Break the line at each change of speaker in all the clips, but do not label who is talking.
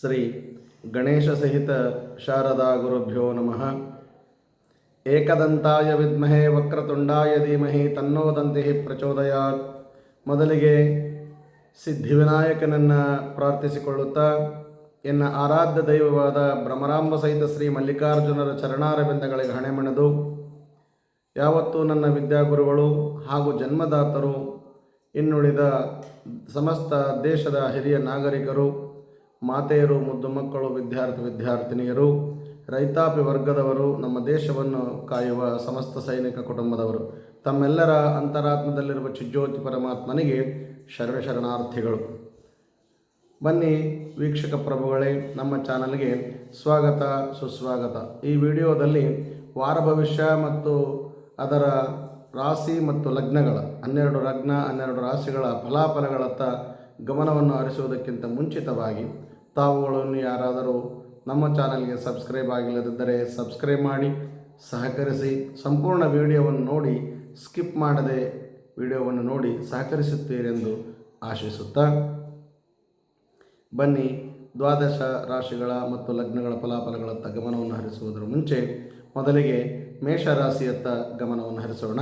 ಶ್ರೀ ಗಣೇಶ ಸಹಿತ ಶಾರದಾ ಗುರುಭ್ಯೋ ನಮಃ. ಏಕದಂತಾಯ ವಿದ್ಮಹೇ ವಕ್ರತುಂಡಾಯ ಧೀಮಹಿ ತನ್ನೋದಂತೆ ಪ್ರಚೋದಯಾತ್. ಮೊದಲಿಗೆ ಸಿದ್ಧಿವಿನಾಯಕನನ್ನು ಪ್ರಾರ್ಥಿಸಿಕೊಳ್ಳುತ್ತಾ, ಎನ್ನ ಆರಾಧ್ಯ ದೈವವಾದ ಭ್ರಮರಾಂಬ ಸಹಿತ ಶ್ರೀ ಮಲ್ಲಿಕಾರ್ಜುನರ ಚರಣಾರವಿಂದಗಳಿಗೆ ಹಣೆಮಣೆದು ಯಾವತ್ತೂ ನನ್ನ ವಿದ್ಯಾಗುರುಗಳು ಹಾಗೂ ಜನ್ಮದಾತರು ಇನ್ನುಳಿದ ಸಮಸ್ತ ದೇಶದ ಹಿರಿಯ ನಾಗರಿಕರು ಮಾತೆಯರು, ಮುದ್ದು ಮಕ್ಕಳು, ವಿದ್ಯಾರ್ಥಿ ವಿದ್ಯಾರ್ಥಿನಿಯರು, ರೈತಾಪಿ ವರ್ಗದವರು, ನಮ್ಮ ದೇಶವನ್ನು ಕಾಯುವ ಸಮಸ್ತ ಸೈನಿಕ ಕುಟುಂಬದವರು, ತಮ್ಮೆಲ್ಲರ ಅಂತರಾತ್ಮದಲ್ಲಿರುವ ಚಿಜ್ಯೋತಿ ಪರಮಾತ್ಮನಿಗೆ ಶರಣ ಶರಣಾರ್ಥಿಗಳು. ಬನ್ನಿ ವೀಕ್ಷಕ ಪ್ರಭುಗಳೇ, ನಮ್ಮ ಚಾನಲ್ಗೆ ಸ್ವಾಗತ, ಸುಸ್ವಾಗತ. ಈ ವಿಡಿಯೋದಲ್ಲಿ ವಾರ ಭವಿಷ್ಯ ಮತ್ತು ಅದರ ರಾಶಿ ಮತ್ತು ಲಗ್ನಗಳ, ಹನ್ನೆರಡು ಲಗ್ನ, ಹನ್ನೆರಡು ರಾಶಿಗಳ ಫಲಾಫಲಗಳತ್ತ ಗಮನವನ್ನು ಹರಿಸುವುದಕ್ಕಿಂತ ಮುಂಚಿತವಾಗಿ ತಾವುಗಳನ್ನು ಯಾರಾದರೂ ನಮ್ಮ ಚಾನಲ್ಗೆ ಸಬ್ಸ್ಕ್ರೈಬ್ ಆಗಿಲ್ಲದಿದ್ದರೆ ಸಬ್ಸ್ಕ್ರೈಬ್ ಮಾಡಿ, ಸಹಕರಿಸಿ, ಸಂಪೂರ್ಣ ವಿಡಿಯೋವನ್ನು ನೋಡಿ, ಸ್ಕಿಪ್ ಮಾಡದೆ ವಿಡಿಯೋವನ್ನು ನೋಡಿ ಸಹಕರಿಸುತ್ತೀರೆಂದು ಆಶಿಸುತ್ತಾ ಬನ್ನಿ ದ್ವಾದಶ ರಾಶಿಗಳ ಮತ್ತು ಲಗ್ನಗಳ ಫಲಾಫಲಗಳತ್ತ ಗಮನವನ್ನು ಹರಿಸುವುದರ ಮುಂಚೆ ಮೊದಲಿಗೆ ಮೇಷರಾಶಿಯತ್ತ ಗಮನವನ್ನು ಹರಿಸೋಣ.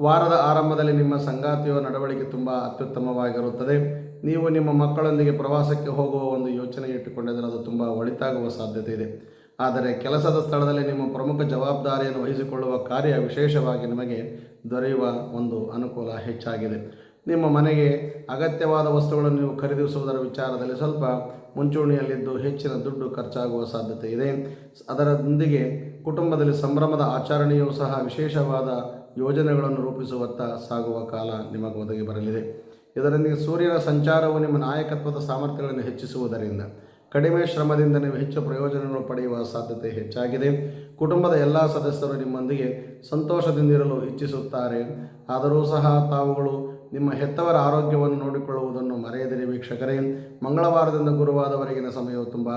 ವಾರದ ಆರಂಭದಲ್ಲಿ ನಿಮ್ಮ ಸಂಗಾತಿಯ ನಡವಳಿಕೆ ತುಂಬ ಅತ್ಯುತ್ತಮವಾಗಿರುತ್ತದೆ. ನೀವು ನಿಮ್ಮ ಮಕ್ಕಳೊಂದಿಗೆ ಪ್ರವಾಸಕ್ಕೆ ಹೋಗುವ ಒಂದು ಯೋಚನೆ ಇಟ್ಟುಕೊಂಡಿದ್ದರೆ ಅದು ತುಂಬ ಒಳಿತಾಗುವ ಸಾಧ್ಯತೆ ಇದೆ. ಆದರೆ ಕೆಲಸದ ಸ್ಥಳದಲ್ಲಿ ನಿಮ್ಮ ಪ್ರಮುಖ ಜವಾಬ್ದಾರಿಯನ್ನು ವಹಿಸಿಕೊಳ್ಳುವ ಕಾರ್ಯ ವಿಶೇಷವಾಗಿ ನಿಮಗೆ ದೊರೆಯುವ ಒಂದು ಅನುಕೂಲ ಹೆಚ್ಚಾಗಿದೆ. ನಿಮ್ಮ ಮನೆಗೆ ಅಗತ್ಯವಾದ ವಸ್ತುಗಳನ್ನು ನೀವು ಖರೀದಿಸುವುದರ ವಿಚಾರದಲ್ಲಿ ಸ್ವಲ್ಪ ಮುಂಚೂಣಿಯಲ್ಲಿದ್ದು ಹೆಚ್ಚಿನ ದುಡ್ಡು ಖರ್ಚಾಗುವ ಸಾಧ್ಯತೆ ಇದೆ. ಅದರೊಂದಿಗೆ ಕುಟುಂಬದಲ್ಲಿ ಸಂಭ್ರಮದ ಆಚರಣೆಯೂ ಸಹ ವಿಶೇಷವಾದ ಯೋಜನೆಗಳನ್ನು ರೂಪಿಸುವತ್ತ ಸಾಗುವ ಕಾಲ ನಿಮಗೆ ಒದಗಿ ಬರಲಿದೆ. ಇದರೊಂದಿಗೆ ಸೂರ್ಯನ ಸಂಚಾರವು ನಿಮ್ಮ ನಾಯಕತ್ವದ ಸಾಮರ್ಥ್ಯಗಳನ್ನು ಹೆಚ್ಚಿಸುವುದರಿಂದ ಕಡಿಮೆ ಶ್ರಮದಿಂದ ನೀವು ಹೆಚ್ಚು ಪ್ರಯೋಜನಗಳು ಪಡೆಯುವ ಸಾಧ್ಯತೆ ಹೆಚ್ಚಾಗಿದೆ. ಕುಟುಂಬದ ಎಲ್ಲ ಸದಸ್ಯರು ನಿಮ್ಮೊಂದಿಗೆ ಸಂತೋಷದಿಂದಿರಲು ಇಚ್ಛಿಸುತ್ತಾರೆ. ಆದರೂ ಸಹ ತಾವುಗಳು ನಿಮ್ಮ ಹೆತ್ತವರ ಆರೋಗ್ಯವನ್ನು ನೋಡಿಕೊಳ್ಳುವುದನ್ನು ಮರೆಯದಿರಿ ವೀಕ್ಷಕರೇ. ಮಂಗಳವಾರದಿಂದ ಗುರುವಾರದವರೆಗಿನ ಸಮಯವು ತುಂಬ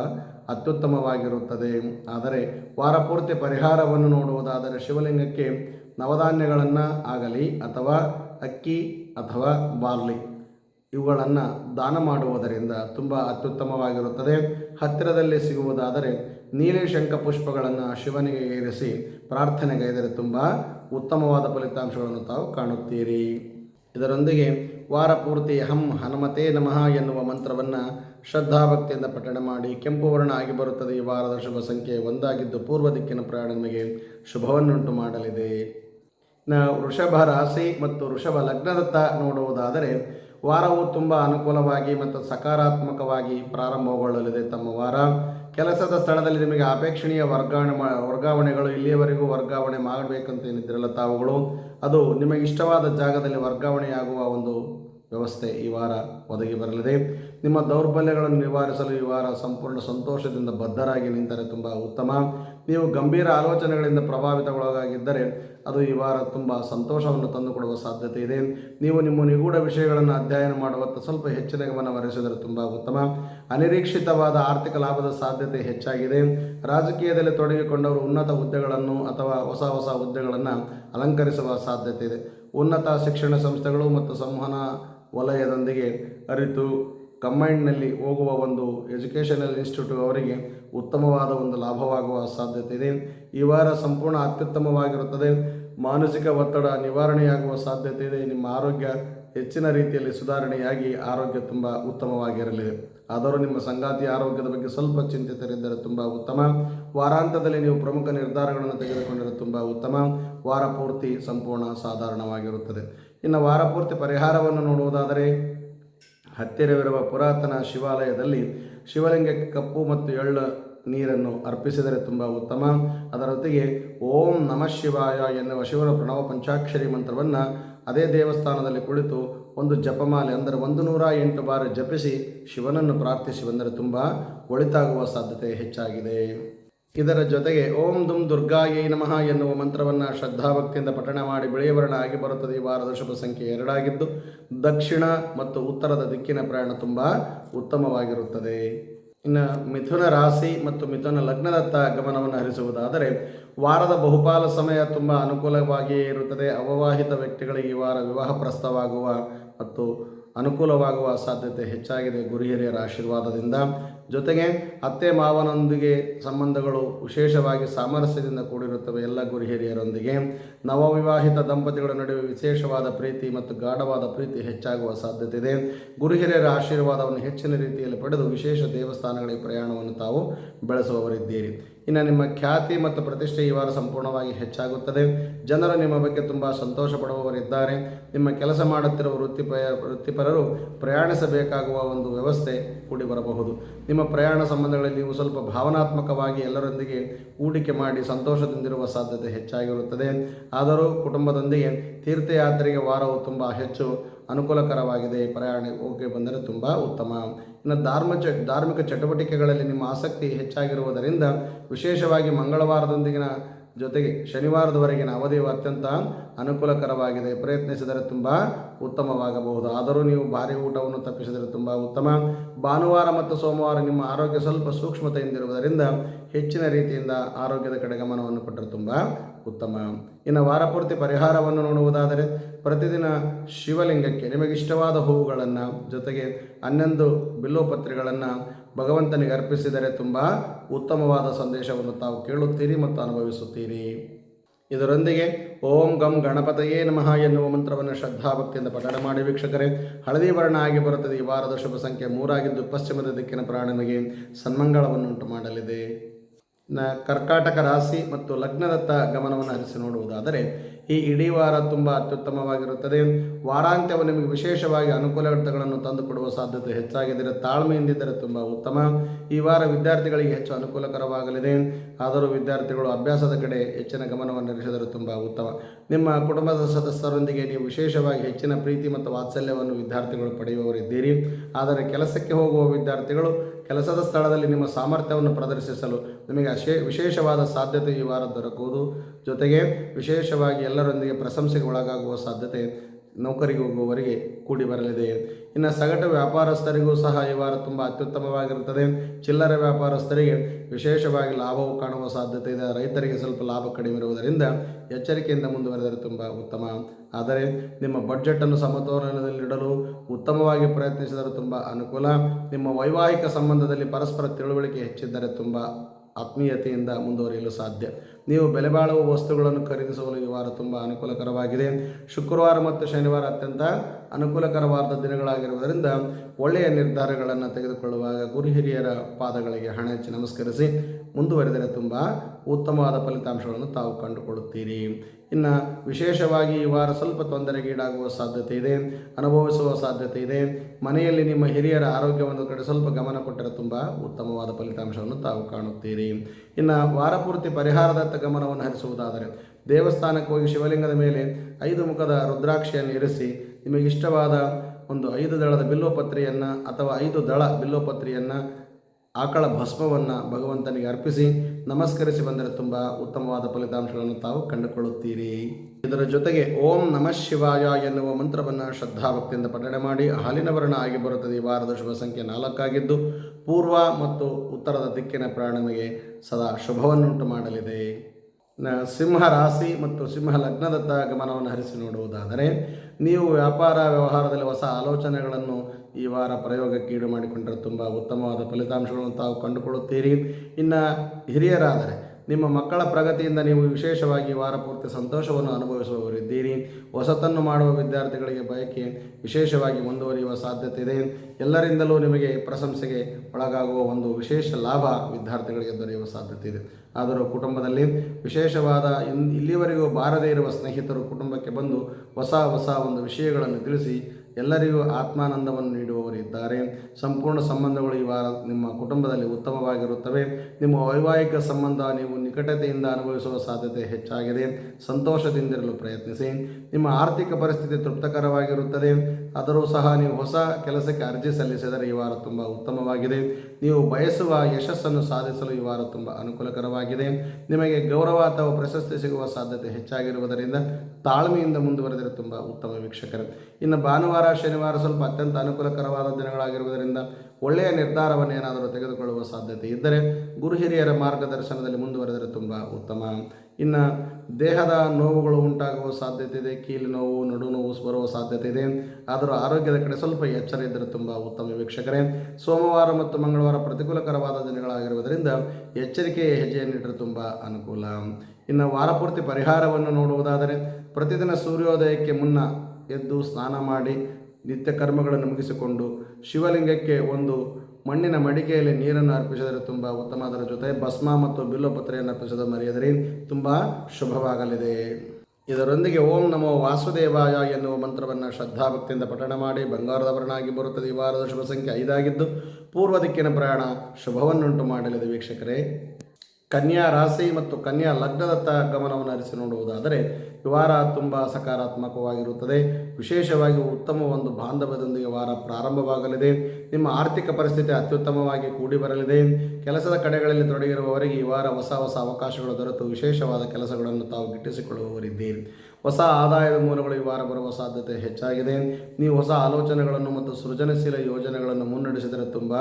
ಅತ್ಯುತ್ತಮವಾಗಿರುತ್ತದೆ. ಆದರೆ ವಾರಪೂರ್ತಿ ಪರಿಹಾರವನ್ನು ನೋಡುವುದಾದರೆ ಶಿವಲಿಂಗಕ್ಕೆ ನವಧಾನ್ಯಗಳನ್ನು ಆಗಲಿ ಅಥವಾ ಅಕ್ಕಿ ಅಥವಾ ಬಾರ್ಲಿ. ಇವುಗಳನ್ನು ದಾನ ಮಾಡುವುದರಿಂದ ತುಂಬ ಅತ್ಯುತ್ತಮವಾಗಿರುತ್ತದೆ. ಹತ್ತಿರದಲ್ಲಿ ಸಿಗುವುದಾದರೆ ನೀಲಿ ಶಂಖ ಪುಷ್ಪಗಳನ್ನು ಶಿವನಿಗೆ ಏರಿಸಿ ಪ್ರಾರ್ಥನೆಗೈದರೆ ತುಂಬ ಉತ್ತಮವಾದ ಫಲಿತಾಂಶಗಳನ್ನು ತಾವು ಕಾಣುತ್ತೀರಿ. ಇದರೊಂದಿಗೆ ವಾರ ಪೂರ್ತಿ ಹಂ ಹನುಮತೇ ನಮಃ ಎನ್ನುವ ಮಂತ್ರವನ್ನು ಶ್ರದ್ಧಾಭಕ್ತಿಯಿಂದ ಪಠಣ ಮಾಡಿ ಕೆಂಪು ವರ್ಣ ಆಗಿ ಬರುತ್ತದೆ. ಈ ವಾರದ ಶುಭ ಸಂಖ್ಯೆ ಒಂದಾಗಿದ್ದು ಪೂರ್ವ ದಿಕ್ಕಿನ ಪ್ರಯಾಣ ನಿಮಗೆ ಶುಭವನ್ನುಂಟು ಮಾಡಲಿದೆ. ವೃಷಭ ರಾಶಿ ಮತ್ತು ವೃಷಭ ಲಗ್ನದತ್ತ ನೋಡುವುದಾದರೆ ವಾರವು ತುಂಬ ಅನುಕೂಲವಾಗಿ ಮತ್ತು ಸಕಾರಾತ್ಮಕವಾಗಿ ಪ್ರಾರಂಭಗೊಳ್ಳಲಿದೆ ತಮ್ಮ ವಾರ. ಕೆಲಸದ ಸ್ಥಳದಲ್ಲಿ ನಿಮಗೆ ಅಪೇಕ್ಷಣೀಯ ವರ್ಗಾವಣೆ ವರ್ಗಾವಣೆಗಳು ಇಲ್ಲಿಯವರೆಗೂ ವರ್ಗಾವಣೆ ಮಾಡಬೇಕಂತ ಏನಿದ್ರಲ್ಲ ತಾವುಗಳು, ಅದು ನಿಮಗೆ ಇಷ್ಟವಾದ ಜಾಗದಲ್ಲಿ ವರ್ಗಾವಣೆಯಾಗುವ ಒಂದು ವ್ಯವಸ್ಥೆ ಈ ವಾರ ಒದಗಿ ಬರಲಿದೆ. ನಿಮ್ಮ ದೌರ್ಬಲ್ಯಗಳನ್ನು ನಿವಾರಿಸಲು ಈ ವಾರ ಸಂಪೂರ್ಣ ಸಂತೋಷದಿಂದ ಬದ್ಧರಾಗಿ ನಿಂತರೆ ತುಂಬ ಉತ್ತಮ. ನೀವು ಗಂಭೀರ ಆಲೋಚನೆಗಳಿಂದ ಪ್ರಭಾವಿತಗೊಳಗಾಗಿದ್ದರೆ ಅದು ಈ ವಾರ ತುಂಬ ಸಂತೋಷವನ್ನು ತಂದುಕೊಡುವ ಸಾಧ್ಯತೆ ಇದೆ. ನೀವು ನಿಮ್ಮ ನಿಗೂಢ ವಿಷಯಗಳನ್ನು ಅಧ್ಯಯನ ಮಾಡುವತ್ತ ಸ್ವಲ್ಪ ಹೆಚ್ಚಿನ ಗಮನ ಹರಿಸಿದರೆ ತುಂಬ ಉತ್ತಮ. ಅನಿರೀಕ್ಷಿತವಾದ ಆರ್ಥಿಕ ಲಾಭದ ಸಾಧ್ಯತೆ ಹೆಚ್ಚಾಗಿದೆ. ರಾಜಕೀಯದಲ್ಲಿ ತೊಡಗಿಕೊಂಡವರು ಉನ್ನತ ಹುದ್ದೆಗಳನ್ನು ಅಥವಾ ಹೊಸ ಹೊಸ ಹುದ್ದೆಗಳನ್ನು ಅಲಂಕರಿಸುವ ಸಾಧ್ಯತೆ ಇದೆ. ಉನ್ನತ ಶಿಕ್ಷಣ ಸಂಸ್ಥೆಗಳು ಮತ್ತು ಸಂವಹನ ವಲಯದೊಂದಿಗೆ ಅರಿತು ಕಂಬೈಂಡ್ನಲ್ಲಿ ಹೋಗುವ ಒಂದು ಎಜುಕೇಷನಲ್ ಇನ್ಸ್ಟಿಟ್ಯೂಟ್ ಅವರಿಗೆ ಉತ್ತಮವಾದ ಒಂದು ಲಾಭವಾಗುವ ಸಾಧ್ಯತೆ ಇದೆ. ಈ ವಾರ ಸಂಪೂರ್ಣ ಅತ್ಯುತ್ತಮವಾಗಿರುತ್ತದೆ. ಮಾನಸಿಕ ಒತ್ತಡ ನಿವಾರಣೆಯಾಗುವ ಸಾಧ್ಯತೆ ಇದೆ. ನಿಮ್ಮ ಆರೋಗ್ಯ ಹೆಚ್ಚಿನ ರೀತಿಯಲ್ಲಿ ಸುಧಾರಣೆಯಾಗಿ ಆರೋಗ್ಯ ತುಂಬ ಉತ್ತಮವಾಗಿರಲಿದೆ. ಆದರೂ ನಿಮ್ಮ ಸಂಗಾತಿ ಆರೋಗ್ಯದ ಬಗ್ಗೆ ಸ್ವಲ್ಪ ಚಿಂತಿತರಿದ್ದರೆ ತುಂಬ ಉತ್ತಮ. ವಾರಾಂತ್ಯದಲ್ಲಿ ನೀವು ಪ್ರಮುಖ ನಿರ್ಧಾರಗಳನ್ನು ತೆಗೆದುಕೊಂಡರೆ ತುಂಬ ಉತ್ತಮ. ವಾರ ಪೂರ್ತಿ ಸಂಪೂರ್ಣ ಸಾಧಾರಣವಾಗಿರುತ್ತದೆ. ಇನ್ನು ವಾರಪೂರ್ತಿ ಪರಿಹಾರವನ್ನು ನೋಡುವುದಾದರೆ ಹತ್ತಿರವಿರುವ ಪುರಾತನ ಶಿವಾಲಯದಲ್ಲಿ ಶಿವಲಿಂಗಕ್ಕೆ ಕಪ್ಪು ಮತ್ತು ಎಳ್ಳು ನೀರನ್ನು ಅರ್ಪಿಸಿದರೆ ತುಂಬ ಉತ್ತಮ. ಅದರೊತ್ತಿಗೆ ಓಂ ನಮಃ ಶಿವಾಯ ಎನ್ನುವ ಶಿವನ ಪ್ರಣವ ಪಂಚಾಕ್ಷರಿ ಮಂತ್ರವನ್ನು ಅದೇ ದೇವಸ್ಥಾನದಲ್ಲಿ ಕುಳಿತು ಒಂದು ಜಪಮಾಲೆ ಅಂದರೆ ಒಂದು ನೂರ ಎಂಟು ಬಾರಿ ಜಪಿಸಿ ಶಿವನನ್ನು ಪ್ರಾರ್ಥಿಸಿ ಬಂದರೆ ತುಂಬ ಒಳಿತಾಗುವ ಸಾಧ್ಯತೆ ಹೆಚ್ಚಾಗಿದೆ. ಇದರ ಜೊತೆಗೆ, ಓಂ ದುಂ ದುರ್ಗಾಯೈ ನಮಃ ಎನ್ನುವ ಮಂತ್ರವನ್ನು ಶ್ರದ್ಧಾಭಕ್ತಿಯಿಂದ ಪಠಣ ಮಾಡಿ ಬಿಳಿಯವರ್ಣ ಆಗಿ ಬರುತ್ತದೆ. ಈ ವಾರದ ಶುಭ ಸಂಖ್ಯೆ ಎರಡಾಗಿದ್ದು, ದಕ್ಷಿಣ ಮತ್ತು ಉತ್ತರದ ದಿಕ್ಕಿನ ಪ್ರಯಾಣ ತುಂಬ ಉತ್ತಮವಾಗಿರುತ್ತದೆ. ಇನ್ನು ಮಿಥುನ ರಾಶಿ ಮತ್ತು ಮಿಥುನ ಲಗ್ನದತ್ತ ಗಮನವನ್ನು ಹರಿಸುವುದಾದರೆ, ವಾರದ ಬಹುಪಾಲ ಸಮಯ ತುಂಬ ಅನುಕೂಲವಾಗಿಯೇ ಇರುತ್ತದೆ. ಅವವಾಹಿತ ವ್ಯಕ್ತಿಗಳಿಗೆ ಈ ವಾರ ವಿವಾಹ ಪ್ರಸ್ತವಾಗುವ ಮತ್ತು ಅನುಕೂಲವಾಗುವ ಸಾಧ್ಯತೆ ಹೆಚ್ಚಾಗಿದೆ. ಗುರು ಹಿರಿಯರ ಆಶೀರ್ವಾದದಿಂದ. ಜೊತೆಗೆ ಅತ್ತೆ ಮಾವನೊಂದಿಗೆ ಸಂಬಂಧಗಳು ವಿಶೇಷವಾಗಿ ಸಾಮರಸ್ಯದಿಂದ ಕೂಡಿರುತ್ತವೆ. ಎಲ್ಲ ಗುರು ಹಿರಿಯರೊಂದಿಗೆ ನವವಿವಾಹಿತ ದಂಪತಿಗಳ ನಡುವೆ ವಿಶೇಷವಾದ ಪ್ರೀತಿ ಮತ್ತು ಗಾಢವಾದ ಪ್ರೀತಿ ಹೆಚ್ಚಾಗುವ ಸಾಧ್ಯತೆ ಇದೆ ಗುರು ಹಿರಿಯರ ಆಶೀರ್ವಾದವನ್ನು ಹೆಚ್ಚಿನ ರೀತಿಯಲ್ಲಿ ಪಡೆದು ವಿಶೇಷ ದೇವಸ್ಥಾನಗಳಿಗೆ ಪ್ರಯಾಣವನ್ನು ತಾವು ಬೆಳೆಸುವವರಿದ್ದೀರಿ. ಇನ್ನು ನಿಮ್ಮ ಖ್ಯಾತಿ ಮತ್ತು ಪ್ರತಿಷ್ಠೆ ಈ ವಾರ ಸಂಪೂರ್ಣವಾಗಿ ಹೆಚ್ಚಾಗುತ್ತದೆ. ಜನರು ನಿಮ್ಮ ಬಗ್ಗೆ ತುಂಬ ಸಂತೋಷ ಪಡುವವರಿದ್ದಾರೆ ನಿಮ್ಮ ಕೆಲಸ ಮಾಡುತ್ತಿರುವ ವೃತ್ತಿಪ ವೃತ್ತಿಪರರು ಪ್ರಯಾಣಿಸಬೇಕಾಗುವ ಒಂದು ವ್ಯವಸ್ಥೆ ಕೂಡಿ ಬರಬಹುದು. ನಿಮ್ಮ ಪ್ರಯಾಣ ಸಂಬಂಧಗಳಲ್ಲಿ ನೀವು ಸ್ವಲ್ಪ ಭಾವನಾತ್ಮಕವಾಗಿ ಎಲ್ಲರೊಂದಿಗೆ ಹೂಡಿಕೆ ಮಾಡಿ ಸಂತೋಷದಿಂದಿರುವ ಸಾಧ್ಯತೆ ಹೆಚ್ಚಾಗಿರುತ್ತದೆ. ಆದರೂ ಕುಟುಂಬದೊಂದಿಗೆ ತೀರ್ಥಯಾತ್ರೆಗೆ ವಾರವು ತುಂಬ ಹೆಚ್ಚು ಅನುಕೂಲಕರವಾಗಿದೆ. ಪ್ರಯಾಣ ಹೋಗಿ ಬಂದರೆ ತುಂಬ ಉತ್ತಮ. ಇನ್ನು ಧಾರ್ಮ ಚ, ಧಾರ್ಮಿಕ ಚಟುವಟಿಕೆಗಳಲ್ಲಿ ನಿಮ್ಮ ಆಸಕ್ತಿ ಹೆಚ್ಚಾಗಿರುವುದರಿಂದ ವಿಶೇಷವಾಗಿ ಮಂಗಳವಾರದೊಂದಿಗಿನ ಜೊತೆಗೆ ಶನಿವಾರದವರೆಗಿನ ಅವಧಿಯು ಅತ್ಯಂತ ಅನುಕೂಲಕರವಾಗಿದೆ. ಪ್ರಯತ್ನಿಸಿದರೆ ತುಂಬ ಉತ್ತಮವಾಗಬಹುದು. ಆದರೂ ನೀವು ಭಾರಿ ಊಟವನ್ನು ತಪ್ಪಿಸಿದರೆ ತುಂಬ ಉತ್ತಮ. ಭಾನುವಾರ ಮತ್ತು ಸೋಮವಾರ ನಿಮ್ಮ ಆರೋಗ್ಯ ಸ್ವಲ್ಪ ಸೂಕ್ಷ್ಮತೆಯಿಂದಿರುವುದರಿಂದ ಹೆಚ್ಚಿನ ರೀತಿಯಿಂದ ಆರೋಗ್ಯದ ಕಡೆ ಗಮನವನ್ನು ಕೊಟ್ಟರೆ ತುಂಬ ಉತ್ತಮ. ಇನ್ನು ವಾರಪೂರ್ತಿ ಪರಿಹಾರವನ್ನು ನೋಡುವುದಾದರೆ ಪ್ರತಿದಿನ ಶಿವಲಿಂಗಕ್ಕೆ ನಿಮಗಿಷ್ಟವಾದ ಹೂವುಗಳನ್ನು ಜೊತೆಗೆ ಹನ್ನೊಂದು ಬಿಲ್ಲೋಪತ್ರೆಗಳನ್ನು ಭಗವಂತನಿಗೆ ಅರ್ಪಿಸಿದರೆ ತುಂಬ ಉತ್ತಮವಾದ ಸಂದೇಶವನ್ನು ತಾವು ಕೇಳುತ್ತೀರಿ ಮತ್ತು ಅನುಭವಿಸುತ್ತೀರಿ. ಇದರೊಂದಿಗೆ ಓಂ ಗಂ ಗಣಪತಯೇ ನಮಃ ಎನ್ನುವ ಮಂತ್ರವನ್ನು ಶ್ರದ್ಧಾಭಕ್ತಿಯಿಂದ ಪಠಣ ಮಾಡಿ ವೀಕ್ಷಕರೇ, ಹಳದಿ ವರ್ಣ ಆಗಿ ಬರುತ್ತದೆ ಈ ವಾರದ ಶುಭ ಸಂಖ್ಯೆ ಮೂರಾಗಿದ್ದು ಪಶ್ಚಿಮದ ದಿಕ್ಕಿನ ಪ್ರಾಣನಿಗೆ ಸನ್ಮಂಗಳವನ್ನುಂಟು ಮಾಡಲಿದೆ. ನ ಕರ್ಕಾಟಕ ರಾಶಿ ಮತ್ತು ಲಗ್ನದತ್ತ ಗಮನವನ್ನು ಹರಿಸಿ ನೋಡುವುದಾದರೆ ಈ ಇಡೀ ವಾರ ತುಂಬ ಅತ್ಯುತ್ತಮವಾಗಿರುತ್ತದೆ. ವಾರಾಂತ್ಯವು ನಿಮಗೆ ವಿಶೇಷವಾಗಿ ಅನುಕೂಲಗಳನ್ನು ತಂದುಕೊಡುವ ಸಾಧ್ಯತೆ ಹೆಚ್ಚಾಗಿದ್ದರೆ ತಾಳ್ಮೆಯಿಂದಿದ್ದರೆ ತುಂಬ ಉತ್ತಮ. ಈ ವಾರ ವಿದ್ಯಾರ್ಥಿಗಳಿಗೆ ಹೆಚ್ಚು ಅನುಕೂಲಕರವಾಗಲಿದೆ. ಆದರೂ ವಿದ್ಯಾರ್ಥಿಗಳು ಅಭ್ಯಾಸದ ಕಡೆ ಹೆಚ್ಚಿನ ಗಮನವನ್ನು ಹರಿಸಿದರೆ ತುಂಬ ಉತ್ತಮ. ನಿಮ್ಮ ಕುಟುಂಬದ ಸದಸ್ಯರೊಂದಿಗೆ ನೀವು ವಿಶೇಷವಾಗಿ ಹೆಚ್ಚಿನ ಪ್ರೀತಿ ಮತ್ತು ವಾತ್ಸಲ್ಯವನ್ನು ವಿದ್ಯಾರ್ಥಿಗಳು ಪಡೆಯುವವರಿದ್ದೀರಿ. ಆದರೆ ಕೆಲಸಕ್ಕೆ ಹೋಗುವ ವಿದ್ಯಾರ್ಥಿಗಳು ಕೆಲಸದ ಸ್ಥಳದಲ್ಲಿ ನಿಮ್ಮ ಸಾಮರ್ಥ್ಯವನ್ನು ಪ್ರದರ್ಶಿಸಲು ನಿಮಗೆ ಅಶೇ ವಿಶೇಷವಾದ ಸಾಧ್ಯತೆ ಈ ವಾರ ದೊರಕುವುದು. ಜೊತೆಗೆ ವಿಶೇಷವಾಗಿ ಎಲ್ಲರೊಂದಿಗೆ ಪ್ರಶಂಸೆಗೆ ಒಳಗಾಗುವ ಸಾಧ್ಯತೆ ನೌಕರಿಗೆ ಹೋಗುವವರಿಗೆ ಕೂಡಿ ಬರಲಿದೆ. ಇನ್ನು ಸಗಟು ವ್ಯಾಪಾರಸ್ಥರಿಗೂ ಸಹ ಈ ವಾರ ತುಂಬ ಅತ್ಯುತ್ತಮವಾಗಿರುತ್ತದೆ. ಚಿಲ್ಲರೆ ವ್ಯಾಪಾರಸ್ಥರಿಗೆ ವಿಶೇಷವಾಗಿ ಲಾಭವು ಕಾಣುವ ಸಾಧ್ಯತೆ ಇದೆ. ರೈತರಿಗೆ ಸ್ವಲ್ಪ ಲಾಭ ಕಡಿಮೆ ಇರುವುದರಿಂದ ಎಚ್ಚರಿಕೆಯಿಂದ ಮುಂದುವರೆದರೆ ತುಂಬ ಉತ್ತಮ. ಆದರೆ ನಿಮ್ಮ ಬಡ್ಜೆಟನ್ನು ಸಮತೋಲನದಲ್ಲಿಡಲು ಉತ್ತಮವಾಗಿ ಪ್ರಯತ್ನಿಸಿದರೆ ತುಂಬ ಅನುಕೂಲ. ನಿಮ್ಮ ವೈವಾಹಿಕ ಸಂಬಂಧದಲ್ಲಿ ಪರಸ್ಪರ ತಿಳುವಳಿಕೆ ಹೆಚ್ಚಿದ್ದರೆ ತುಂಬ ಆತ್ಮೀಯತೆಯಿಂದ ಮುಂದುವರಿಯಲು ಸಾಧ್ಯ. ನೀವು ಬೆಲೆಬಾಳುವ ವಸ್ತುಗಳನ್ನು ಖರೀದಿಸಲು ಈ ವಾರ ತುಂಬ ಅನುಕೂಲಕರವಾಗಿದೆ. ಶುಕ್ರವಾರ ಮತ್ತು ಶನಿವಾರ ಅತ್ಯಂತ ಅನುಕೂಲಕರವಾದ ದಿನಗಳಾಗಿರುವುದರಿಂದ ಒಳ್ಳೆಯ ನಿರ್ಧಾರಗಳನ್ನು ತೆಗೆದುಕೊಳ್ಳುವಾಗ ಗುರು ಹಿರಿಯರ ಪಾದಗಳಿಗೆ ಹಣ ಹಚ್ಚಿ ನಮಸ್ಕರಿಸಿ. ಮುಂದುವರೆದರೆ ತುಂಬ ಉತ್ತಮವಾದ ಫಲಿತಾಂಶಗಳನ್ನು ತಾವು ಕಂಡುಕೊಳ್ಳುತ್ತೀರಿ. ಇನ್ನು ವಿಶೇಷವಾಗಿ ಈ ವಾರ ಸ್ವಲ್ಪ ತೊಂದರೆಗೀಡಾಗುವ ಸಾಧ್ಯತೆ ಇದೆ, ಅನುಭವಿಸುವ ಸಾಧ್ಯತೆ ಇದೆ. ಮನೆಯಲ್ಲಿ ನಿಮ್ಮ ಹಿರಿಯರ ಆರೋಗ್ಯವನ್ನು ಕಡೆ ಸ್ವಲ್ಪ ಗಮನ ಕೊಟ್ಟರೆ ತುಂಬ ಉತ್ತಮವಾದ ಫಲಿತಾಂಶವನ್ನು ತಾವು ಕಾಣುತ್ತೀರಿ. ಇನ್ನು ವಾರಪೂರ್ತಿ ಪರಿಹಾರದತ್ತ ಗಮನವನ್ನು ಹರಿಸುವುದಾದರೆ, ದೇವಸ್ಥಾನಕ್ಕೆ ಹೋಗಿ ಶಿವಲಿಂಗದ ಮೇಲೆ ಐದು ಮುಖದ ರುದ್ರಾಕ್ಷಿಯನ್ನು ಇರಿಸಿ, ನಿಮಗಿಷ್ಟವಾದ ಒಂದು ಐದು ದಳದ ಬಿಲ್ಲೋಪತ್ರೆಯನ್ನು ಅಥವಾ ಐದು ದಳ ಬಿಲ್ಲೋಪತ್ರೆಯನ್ನು ಆಕಳ ಭಸ್ಮವನ್ನು ಭಗವಂತನಿಗೆ ಅರ್ಪಿಸಿ ನಮಸ್ಕರಿಸಿ ಬಂದರೆ ತುಂಬ ಉತ್ತಮವಾದ ಫಲಿತಾಂಶಗಳನ್ನು ತಾವು ಕಂಡುಕೊಳ್ಳುತ್ತೀರಿ. ಇದರ ಜೊತೆಗೆ ಓಂ ನಮಃ ಶಿವಾಯ ಎನ್ನುವ ಮಂತ್ರವನ್ನು ಶ್ರದ್ಧಾಭಕ್ತಿಯಿಂದ ಪಠಣೆ ಮಾಡಿ ಹಾಲಿನ ವರ್ಣ ಆಗಿ ಬರುತ್ತದೆ. ಈ ವಾರದ ಶುಭ ಸಂಖ್ಯೆ ನಾಲ್ಕಾಗಿದ್ದು, ಪೂರ್ವ ಮತ್ತು ಉತ್ತರದ ದಿಕ್ಕಿನ ಪ್ರಾಣನಿಗೆ ಸದಾ ಶುಭವನ್ನುಂಟು ಮಾಡಲಿದೆ. ಸಿಂಹ ರಾಶಿ ಮತ್ತು ಸಿಂಹ ಲಗ್ನದತ್ತ ಗಮನವನ್ನು ಹರಿಸಿ ನೋಡುವುದಾದರೆ, ನೀವು ವ್ಯಾಪಾರ ವ್ಯವಹಾರದಲ್ಲಿ ಹೊಸ ಆಲೋಚನೆಗಳನ್ನು ಈ ವಾರ ಪ್ರಯೋಗಕ್ಕೆ ಈಡು ಮಾಡಿಕೊಂಡರೆ ತುಂಬ ಉತ್ತಮವಾದ ಫಲಿತಾಂಶಗಳನ್ನು ತಾವು ಕಂಡುಕೊಳ್ಳುತ್ತೀರಿ. ಇನ್ನು ಹಿರಿಯರಾದರೆ, ನಿಮ್ಮ ಮಕ್ಕಳ ಪ್ರಗತಿಯಿಂದ ನೀವು ವಿಶೇಷವಾಗಿ ವಾರ ಪೂರ್ತಿ ಸಂತೋಷವನ್ನು ಅನುಭವಿಸುವವರಿದ್ದೀರಿ. ಹೊಸತನ್ನು ಮಾಡುವ ವಿದ್ಯಾರ್ಥಿಗಳಿಗೆ ಬಯಕೆ ವಿಶೇಷವಾಗಿ ಮುಂದುವರಿಯುವ ಸಾಧ್ಯತೆ ಇದೆ ಎಲ್ಲರಿಂದಲೂ ನಿಮಗೆ ಪ್ರಶಂಸೆಗೆ ಒಳಗಾಗುವ ಒಂದು ವಿಶೇಷ ಲಾಭ ವಿದ್ಯಾರ್ಥಿಗಳಿಗೆ ದೊರೆಯುವ ಸಾಧ್ಯತೆ ಇದೆ ಆದರೂ ಕುಟುಂಬದಲ್ಲಿ ವಿಶೇಷವಾದ ಇಲ್ಲಿವರೆಗೂ ಬಾರದೇ ಇರುವ ಸ್ನೇಹಿತರು ಕುಟುಂಬಕ್ಕೆ ಬಂದು ಹೊಸ ಹೊಸ ಒಂದು ವಿಷಯಗಳನ್ನು ತಿಳಿಸಿ ಎಲ್ಲರಿಗೂ ಆತ್ಮಾನಂದವನ್ನು ನೀಡುವವರು ಇದ್ದಾರೆ. ಸಂಪೂರ್ಣ ಸಂಬಂಧಗಳು ಈ ವಾರ ನಿಮ್ಮ ಕುಟುಂಬದಲ್ಲಿ ಉತ್ತಮವಾಗಿರುತ್ತವೆ. ನಿಮ್ಮ ವೈವಾಹಿಕ ಸಂಬಂಧ ನೀವು ನಿಕಟತೆಯಿಂದ ಅನುಭವಿಸುವ ಸಾಧ್ಯತೆ ಹೆಚ್ಚಾಗಿದೆ. ಸಂತೋಷದಿಂದಿರಲು ಪ್ರಯತ್ನಿಸಿ. ನಿಮ್ಮ ಆರ್ಥಿಕ ಪರಿಸ್ಥಿತಿ ತೃಪ್ತಕರವಾಗಿರುತ್ತದೆ. ಆದರೂ ಸಹ ನೀವು ಹೊಸ ಕೆಲಸಕ್ಕೆ ಅರ್ಜಿ ಸಲ್ಲಿಸಿದರೆ ಈ ವಾರ ತುಂಬ ಉತ್ತಮವಾಗಿದೆ. ನೀವು ಬಯಸುವ ಯಶಸ್ಸನ್ನು ಸಾಧಿಸಲು ಈ ವಾರ ತುಂಬ ಅನುಕೂಲಕರವಾಗಿದೆ. ನಿಮಗೆ ಗೌರವ ಅಥವಾ ಪ್ರಶಸ್ತಿ ಸಿಗುವ ಸಾಧ್ಯತೆ ಹೆಚ್ಚಾಗಿರುವುದರಿಂದ ತಾಳ್ಮೆಯಿಂದ ಮುಂದುವರೆದರೆ ತುಂಬ ಉತ್ತಮ ವೀಕ್ಷಕರು. ಇನ್ನು ಭಾನುವಾರ, ಶನಿವಾರ ಸ್ವಲ್ಪ ಅತ್ಯಂತ ಅನುಕೂಲಕರವಾದ ದಿನಗಳಾಗಿರುವುದರಿಂದ ಒಳ್ಳೆಯ ನಿರ್ಧಾರವನ್ನು ಏನಾದರೂ ತೆಗೆದುಕೊಳ್ಳುವ ಸಾಧ್ಯತೆ ಇದ್ದರೆ ಗುರು ಹಿರಿಯರ ಮಾರ್ಗದರ್ಶನದಲ್ಲಿ ಮುಂದುವರೆದರೆ ತುಂಬ ಉತ್ತಮ. ಇನ್ನು ದೇಹದ ನೋವುಗಳು ಉಂಟಾಗುವ ಸಾಧ್ಯತೆ ಇದೆ, ಕೀಲು ನೋವು, ನಡು ನೋವು ಬರುವ ಸಾಧ್ಯತೆ ಇದೆ. ಆದರೂ ಆರೋಗ್ಯದ ಕಡೆ ಸ್ವಲ್ಪ ಎಚ್ಚರ ಇದ್ದರೆ ತುಂಬ ಉತ್ತಮ ವೀಕ್ಷಕರೇ. ಸೋಮವಾರ ಮತ್ತು ಮಂಗಳವಾರ ಪ್ರತಿಕೂಲಕರವಾದ ದಿನಗಳಾಗಿರುವುದರಿಂದ ಎಚ್ಚರಿಕೆಯ ಹೆಜ್ಜೆಯನ್ನಿಟ್ಟರೆ ತುಂಬ ಅನುಕೂಲ. ಇನ್ನು ವಾರಪೂರ್ತಿ ಪರಿಹಾರವನ್ನು ನೋಡುವುದಾದರೆ ಪ್ರತಿದಿನ ಸೂರ್ಯೋದಯಕ್ಕೆ ಮುನ್ನ ಎದ್ದು ಸ್ನಾನ ಮಾಡಿ ನಿತ್ಯ ಕರ್ಮಗಳನ್ನು ಮುಗಿಸಿಕೊಂಡು ಶಿವಲಿಂಗಕ್ಕೆ ಒಂದು ಮಣ್ಣಿನ ಮಡಿಕೆಯಲ್ಲಿ ನೀರನ್ನು ಅರ್ಪಿಸಿದರೆ ತುಂಬ ಉತ್ತಮ ಅದರ ಜೊತೆ ಭಸ್ಮ ಮತ್ತು ಬಿಲ್ಲೋಪತ್ರೆಯನ್ನು ಅರ್ಪಿಸಿದ ಮರೆಯದರೆ. ತುಂಬ ಶುಭವಾಗಲಿದೆ. ಇದರೊಂದಿಗೆ ಓಂ ನಮೋ ವಾಸುದೇವಾಯ ಎನ್ನುವ ಮಂತ್ರವನ್ನು ಶ್ರದ್ಧಾಭಕ್ತಿಯಿಂದ ಪಠಣ ಮಾಡಿ ಬಂಗಾರದ ವರ್ಣಾಗಿ ಬರುತ್ತದೆ. ಈ ವಾರದ ಶುಭ ಸಂಖ್ಯೆ ಐದಾಗಿದ್ದು, ಪೂರ್ವ ದಿಕ್ಕಿನ ಪ್ರಯಾಣ ಶುಭವನ್ನುಂಟು ಮಾಡಲಿದೆ. ವೀಕ್ಷಕರೇ ಕನ್ಯಾ ರಾಶಿ ಮತ್ತು ಕನ್ಯಾ ಲಗ್ನದತ್ತ ಗಮನವನ್ನು ಹರಿಸಿ ನೋಡುವುದಾದರೆ ವಾರ ತುಂಬ ಸಕಾರಾತ್ಮಕವಾಗಿರುತ್ತದೆ. ವಿಶೇಷವಾಗಿ ಉತ್ತಮ ಒಂದು ಬಾಂಧವ್ಯದೊಂದಿಗೆ ವಾರ ಪ್ರಾರಂಭವಾಗಲಿದೆ. ನಿಮ್ಮ ಆರ್ಥಿಕ ಪರಿಸ್ಥಿತಿ ಅತ್ಯುತ್ತಮವಾಗಿ ಕೂಡಿ ಬರಲಿದೆ. ಕೆಲಸದ ಕಡೆಗಳಲ್ಲಿ ತೊಡಗಿರುವವರಿಗೆ ಈ ವಾರ ಹೊಸ ಹೊಸ ಅವಕಾಶಗಳು ದೊರೆತು ವಿಶೇಷವಾದ ಕೆಲಸಗಳನ್ನು ತಾವು ಗಿಟ್ಟಿಸಿಕೊಳ್ಳುವವರಿದ್ದೀರಿ. ಹೊಸ ಆದಾಯದ ಮೂಲಗಳು ಈ ವಾರ ಬರುವ ಸಾಧ್ಯತೆ ಹೆಚ್ಚಾಗಿದೆ. ನೀವು ಹೊಸ ಆಲೋಚನೆಗಳನ್ನು ಮತ್ತು ಸೃಜನಶೀಲ ಯೋಜನೆಗಳನ್ನು ಮುನ್ನಡೆಸಿದರೆ ತುಂಬ,